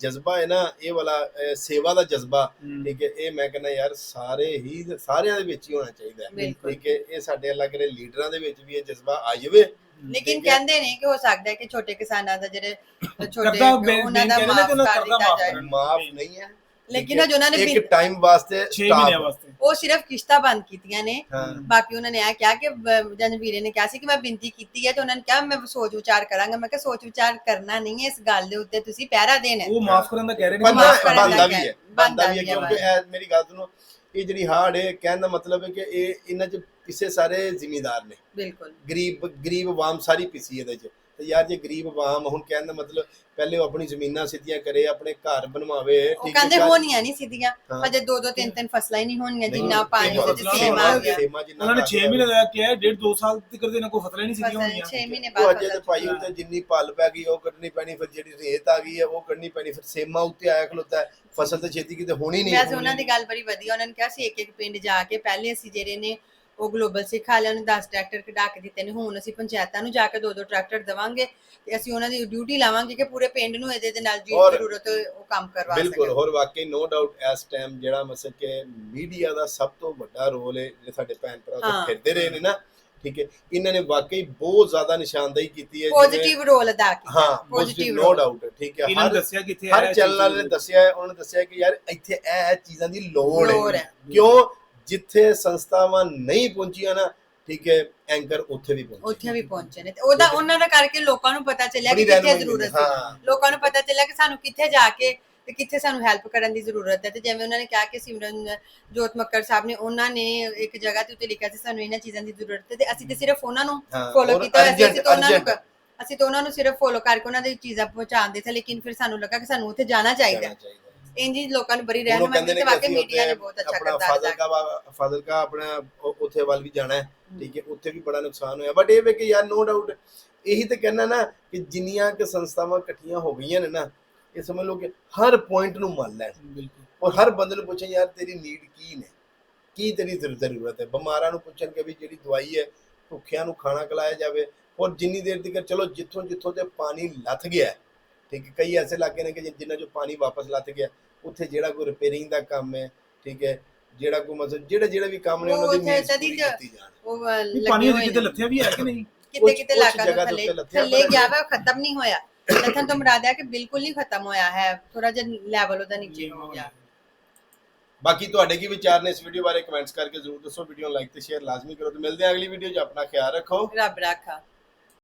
ਜਜ਼ਬਾ ਹੈ ਨਾ ਇਹ ਵਾਲਾ ਅਹ, ਸੇਵਾ ਦਾ ਜਜ਼ਬਾ। ਠੀਕ ਹੈ ਇਹ ਮੈਂ ਕਹਿੰਦਾ ਯਾਰ ਸਾਰੇ ਹੀ ਸਾਰਿਆਂ ਦੇ ਵਿੱਚ ਹੀ ਹੋਣਾ ਚਾਹੀਦਾ ਹੈ ਬਿਲਕੁਲ। ਠੀਕ ਹੈ ਇਹ ਸਾਡੇ ਅਲੱਗ ਦੇ ਲੀਡਰਾਂ ਦੇ ਵਿੱਚ ਵੀ ਇਹ ਜਜ਼ਬਾ ਆ ਜਾਵੇ ਲੇਕਿਨ ਠੀਕ ਹੈ। ਕਹਿੰਦੇ ਨੇ ਕਿ ਹੋ ਸਕਦਾ ਹੈ ਕਿ ਛੋਟੇ ਕਿਸਾਨਾਂ ਦਾ ਜਿਹੜੇ ਛੋਟੇ ਕਰਦਾ ਬੇ- ਉਹਨਾਂ ਦਾ ਬੇਨ ਕਹਿੰਦੇ ਨੇ ਮਾਫ ਕਿ ਉਹਨਾਂ ਕਰ ਕਰਦਾ ਦਿੱਤਾ ਮਾਫ਼ ਜਾਏ ਕਰਨ। ਮਾਫ ਨਹੀਂ ਹੈ ਲੇਕਿਨ ਅੱਜ ਉਹਨਾਂ ਨੇ ਇੱਕ ਟਾਈਮ ਵਾਸਤੇ 6 ਮਹੀਨਿਆਂ stop, ਵਾਸਤੇ। ਉਹ ਸਿਰਫ ਕਿਸ਼ਤਾਂ ਬੰਦ ਕੀਤੀਆਂ ਨੇ। ਬਾਕੀ ਉਹਨਾਂ ਨੇ ਇਹ ਕਿਹਾ ਕਿ ਬ- ਜਨ ਵੀਰੇ ਨੇ ਕਿਹਾ ਸੀ ਕਿ ਮੈਂ ਬੇਨਤੀ ਕੀਤੀ ਹੈ ਤੇ ਉਹਨਾਂ ਨੇ ਕਿਹਾ ਮੈਂ ਸੋਚ ਵਿਚਾਰ ਕਰਾਂਗਾ। ਮੈਂ ਕਿਹਾ ਸੋਚ ਵਿਚਾਰ ਕਰਨਾ ਨਹੀਂ ਹੈ ਇਸ ਗੱਲ ਦੇ ਉੱਤੇ। ਤੁਸੀਂ ਪਹਿਰਾ ਦੇਣਾ। ਉਹ ਮਾਫ ਕਰਨ ਦਾ ਕਹਿ ਰਹੇ ਨੇ। ਬੰਦਾ ਮਾਫ਼ ਕਰਨ ਬੰਦਾ ਦਾ ਵੀ ਹੈ। ਬੰਦਾ ਵੀ ਹੈ ਕਿਉਂਕਿ ਇਹ ਮੇਰੀ ਗੱਲ ਸੁਣੋ ਇਹ ਜਿਹੜੀ ਹਾਰਡ ਹੈ ਕਹਿਣ ਦਾ ਮਤਲਬ ਹੈ ਕਿ ਇਹ ਇਹਨਾਂ ਚ ਪਿੱਛੇ ਸਾਰੇ ਜ਼ਿਮੀਦਾਰ ਨੇ। ਬਿਲਕੁਲ। ਗਰੀਬ ਗਰੀਬ ਆਵਾਮ ਸਾਰੀ ਪਿੱਛੀ ਇਹਦੇ ਚ। ਤੇ ਯਾਰ ਜੇ ਗਰੀਬ ਆਵਾਮ ਹੁਣ ਕਹਿਣ ਦਾ ਮਤਲਬ ਪਹਿਲੇ ਉਹ ਆਪਣੀ ਜ਼ਮੀਨਾਂ ਸਿੱਧੀਆਂ ਕਰੇ ਆਪਣੇ ਘਰ ਬਣਵਾਵੇ ਉਹ ਠੀਕ ਹੈ ਕਹਿੰਦੇ ਹੋਣੀਆਂ ਨਹੀਂ ਸਿੱਧੀਆਂ। ਹਜੇ ਦੋ ਦੋ ਤਿੰਨ ਤਿੰਨ ਫਸਲਾਂ ਹੀ ਨਹੀਂ ਹੋਣੀਆਂ ਜਿੰਨਾ ਪਾਣੀ ਤੇ ਸੇਮ ਆ ਗਿਆ ਉਹਨਾਂ ਨੇ ਲੱਗ 6 ਗਿਆ। ਮਹੀਨੇ ਦਾ ਕਿਹਾ ਡੇਢ 2 ਸਾਲ ਤੱਕ ਦੇ ਨਾ ਕੋਈ ਫਸਲਾਂ ਹੀ ਨਹੀਂ ਫਸਲ ਹੋਣੀਆਂ 6 ਮਹੀਨੇ ਉਹ ਬਾਅਦ ਅਜੇ ਤੇ ਹਾਂ। ਉੱਤੇ ਜਿੰਨੀ ਪਲ ਪੈ ਗਈ ਉਹ ਕੱਢਣੀ ਪੈਣੀ ਫਿਰ ਜਿਹੜੀ ਰੇਤ ਆ ਗਈ ਹੈ ਉਹ ਕੱਢਣੀ ਪੈਣੀ ਫਿਰ ਸੇਮਾ ਉੱਤੇ ਆਇਆ ਖਲੋਤਾ। ਫਸਲ ਤਾਂ ਛੇਤੀ ਕਿਤੇ ਹੋਣੀ ਨਹੀਂ ਵੈਸੇ ਉਹਨਾਂ ਦੀ ਗੱਲ ਬੜੀ ਵਧੀਆ ਉਹਨਾਂ ਨੇ ਕਿਹਾ ਸੀ ਇੱਕ ਇੱਕ ਪਿੰਡ ਜਾ ਕੇ ਪਹਿਲੇ ਅਸੀਂ ਜਿਹੜੇ ਨੇ ਉਹ ਗਲੋਬਲ ਸਿੱਖ ਵਾਲਿਆਂ ਨੂੰ 10 ਟਰੈਕਟਰ ਕਢਾ ਕੇ ਦਿੱਤੇ ਨੇ। ਹੁਣ ਅਸੀਂ ਪੰਚਾਇਤਾਂ ਨੂੰ ਜਾ ਕੇ ਦੋ ਦੋ ਟਰੈਕਟਰ ਦੇਵਾਂਗੇ ਤੇ ਅਸੀਂ ਉਹਨਾਂ ਦੀ ਡਿਊਟੀ ਲਾਵਾਂਗੇ ਕਿ ਪੂਰੇ ਪਿੰਡ ਨੂੰ ਇਹਦੇ ਦੇ ਨਾਲ ਜੀ ਜ਼ਰੂਰਤ ਉਹ ਕੰਮ ਕਰਵਾ ਬਿਲਕੁਲ ਸਕਣ ਹੋਰ ਵਾਕਈ ਨੋ ਡਾਊਟ ਇਸ ਟਾਈਮ ਜਿਹੜਾ ਮਤਲਬ ਕਿ ਮੀਡੀਆ ਦਾ ਸਭ ਤੋਂ ਵੱਡਾ ਰੋਲ ਹੈ ਜਿਹੜੇ ਸਾਡੇ ਭੈਣ ਭਰਾ ਹਾਂ। ਫਿਰਦੇ ਰਹੇ ਨੇ ਨਾ ਠੀਕ ਹੈ ਇਹਨਾਂ ਨੇ ਵਾਕਈ ਬਹੁਤ ਜ਼ਿਆਦਾ ਨਿਸ਼ਾਨਦੇਹੀ ਕੀਤੀ ਹੈ ਪੋਜ਼ਿਟਿਵ ਰੋਲ ਅਦਾ ਕੀਤਾ। ਹਾਂ ਪੋਜ਼ਿਟਿਵ ਨੋ। ਡਾਊਟ ਠੀਕ ਹੈ ਇਹਨਾਂ ਹਰ ਦੱਸਿਆ ਕਿੱਥੇ ਹਰ ਇਹ ਚੈਨਲ ਵਾਲੇ ਨੇ ਦੱਸਿਆ ਹੈ ਉਹਨਾਂ ਨੇ ਦੱਸਿਆ ਕਿ ਯਾਰ ਇੱਥੇ ਇਹ ਚੀਜ਼ਾਂ ਦੀ ਲੋੜ ਹੈ ਹੈ। ਕਿਉਂ? ਜਿੱਥੇ ਸੰਸਥਾਵਾਂ ਨਹੀਂ ਪਹੁੰਚੀਆਂ ਨਾ ਠੀਕ ਹੈ ਐਂਕਰ ਉੱਥੇ ਵੀ ਪਹੁੰਚੇ। ਉੱਥੇ ਵੀ ਪਹੁੰਚੇ ਨੇ। ਤੇ ਉਹਦਾ ਉਹਨਾਂ ਦਾ ਕਰਕੇ ਲੋਕਾਂ ਨੂੰ ਪਤਾ ਚੱਲਿਆ ਕਿ ਕਿੱਥੇ ਜ਼ਰੂਰਤ ਹਾਂ। ਲੋਕਾਂ ਨੂੰ ਪਤਾ ਚੱਲਿਆ ਕਿ ਸਾਨੂੰ ਕਿੱਥੇ ਜਾ ਕੇ ਤੇ ਕਿੱਥੇ ਸਾਨੂੰ ਹੈਲਪ ਕਰਨ ਦੀ ਜ਼ਰੂਰਤ ਹੈ। ਤੇ ਜਿਵੇਂ ਉਹਨਾਂ ਨੇ ਕਿਹਾ ਕਿ ਸਿਮਰਨ ਜੋਤ ਮੱਕਰ ਸਾਹਿਬ ਨੇ ਉਹਨਾਂ ਨੇ ਇੱਕ ਜਗ੍ਹਾ ਤੇ ਉੱਤੇ ਲਿਖਿਆ ਸੀ ਸਾਨੂੰ ਇਹਨਾਂ ਚੀਜ਼ਾਂ ਦੀ ਜ਼ਰੂਰਤ ਹੈ ਤੇ ਅਸੀਂ ਤੇ ਸਿਰਫ ਉਹਨਾਂ ਨੂੰ ਫੋਲੋ ਕੀਤਾ ਅਸੀਂ ਤਾਂ ਉਹਨਾਂ ਨੂੰ ਅਸੀਂ ਤਾਂ ਉਹਨਾਂ ਨੂੰ ਸਿਰਫ ਫੋਲੋ ਕਰਕੇ ਉਹਨਾਂ ਦੀ ਚੀਜ਼ਾਂ ਪਹੁੰਚਾਉਂਦੇ ਸੀ ਲੇਕਿਨ ਫਿਰ ਸਾਨੂੰ ਲੱਗਾ ਕਿ ਸਾਨੂੰ ਉੱਥੇ ਜਾਣਾ ਚਾਹੀਦਾ। ਇੰਜ ਹੀ ਲੋਕਾਂ ਨੂੰ ਬੜੀ ਹੁਣ ਉਹ ਰਹਿਨਮਾਈ ਕਹਿੰਦੇ ਤੇ ਵਾਕਈ ਮੀਡੀਆ ਨੇ ਬਹੁਤ ਅੱਛਾ ਆਪਣਾ ਕਰਤਾ ਫਾਜ਼ਿਲਕਾ ਫਾਜ਼ਿਲਕਾ ਆਪਣਾ ਉੱਥੇ ਵੱਲ ਵੀ ਜਾਣਾ ਹੈ। ਠੀਕ ਹੈ ਉੱਥੇ ਵੀ ਬੜਾ ਨੁਕਸਾਨ ਹੋਇਆ। ਬਟ ਇਹ ਵੇ ਕਿ ਯਾਰ ਨੋ ਡਾਊਟ ਇਹੀ ਤੇ ਕਹਿਣਾ ਨਾ ਕਿ ਜਿੰਨੀਆਂ ਕਿ ਸੰਸਥਾਵਾਂ ਇਕੱਠੀਆਂ ਹੋ ਗਈਆਂ ਨੇ ਨਾ ਇਹ ਸਮਝ ਲਓ ਕਿ ਹਰ ਪੁਆਇੰਟ ਨੂੰ ਮੰਨ ਲੈਣ। ਬਿਲਕੁਲ। ਔਰ ਹਰ ਬੰਦੇ ਨੂੰ ਪੁੱਛਣ ਯਾਰ ਤੇਰੀ ਨੀਡ ਕੀ ਨੇ? ਕੀ ਤੇਰੀ ਜ਼ਰੂ- ਜ਼ਰੂਰਤ ਹੈ? ਬਿਮਾਰਾਂ ਨੂੰ ਪੁੱਛਣ ਕਿ ਵੀ ਜਿਹੜੀ ਦਵਾਈ ਹੈ ਭੁੱਖਿਆਂ ਨੂੰ ਖਾਣਾ ਖਿਲਾਇਆ ਜਾਵੇ। ਔਰ ਜਿੰਨੀ ਦੇਰ ਤੱਕ ਚਲੋ ਜਿੱਥੋਂ ਜਿੱਥੋਂ ਤੇ ਪਾਣੀ ਲੱਥ ਗਿਆ ਹੈ, ਠੀਕ ਹੈ ਕਈ ਐਸੇ ਇਲਾਕੇ ਨੇ ਕਿ ਜਿਨ੍ਹਾਂ ਚੋਂ ਪਾਣੀ ਵਾਪਸ ਲੱਥ ਗਿਆ। ਉੱਥੇ ਜਿਹੜਾ ਕੋਈ ਰਿਪੇਅਰਿੰਗ ਦਾ ਕੰਮ ਹੈ ਠੀਕ ਹੈ ਜਿਹੜਾ ਕੋਈ ਮਤਲਬ ਜਿਹੜੇ ਜਿਹੜੇ ਵੀ ਕੰਮ ਨੇ ਉਹ ਉਹਨਾਂ ਦੀ ਚ- ਕੀਤੀ ਜਾਣ। ਉਹ ਪਾਣੀ ਅਜੇ ਕਿਤੇ। ਲੱਥਿਆ ਵੀ ਹੈ ਕਿ ਨਹੀਂ? ਕਿਤੇ ਕਿਤੇ ਇਲਾਕਾ ਦੇ ਥੱਲੇ ਥੱਲੇ ਗਿਆ ਵਾ ਖਤਮ ਨਹੀਂ ਹੋਇਆ। ਲੱਥਣ ਤੋਂ ਮੁਰਾਦ ਹੈ ਕਿ ਬਿਲਕੁਲ ਨਹੀਂ ਖਤਮ ਹੋਇਆ ਹੈ। ਥੋੜਾ ਜਿਹਾ ਲੈਵਲ ਉਹਦਾ ਨੀਚੇ ਹੋ ਗਿਆ। ਬਾਕੀ ਤੁਹਾਡੇ ਕੀ ਵਿਚਾਰ ਨੇ ਇਸ ਵੀਡੀਓ ਬਾਰੇ? ਕਮੈਂਟਸ ਕਰਕੇ ਜ਼ਰੂਰ ਦੱਸੋ। ਵੀਡੀਓ ਨੂੰ ਲਾਈਕ ਤੇ ਸ਼ੇਅਰ ਲਾਜ਼ਮੀ ਕਰੋ ਤੇ ਮਿਲਦੇ ਹਾਂ ਅਗਲੀ ਵੀਡੀਓ 'ਚ। ਆਪਣਾ ਖਿਆਲ ਰੱਖੋ। ਰੱਬ ਰਾਖਾ।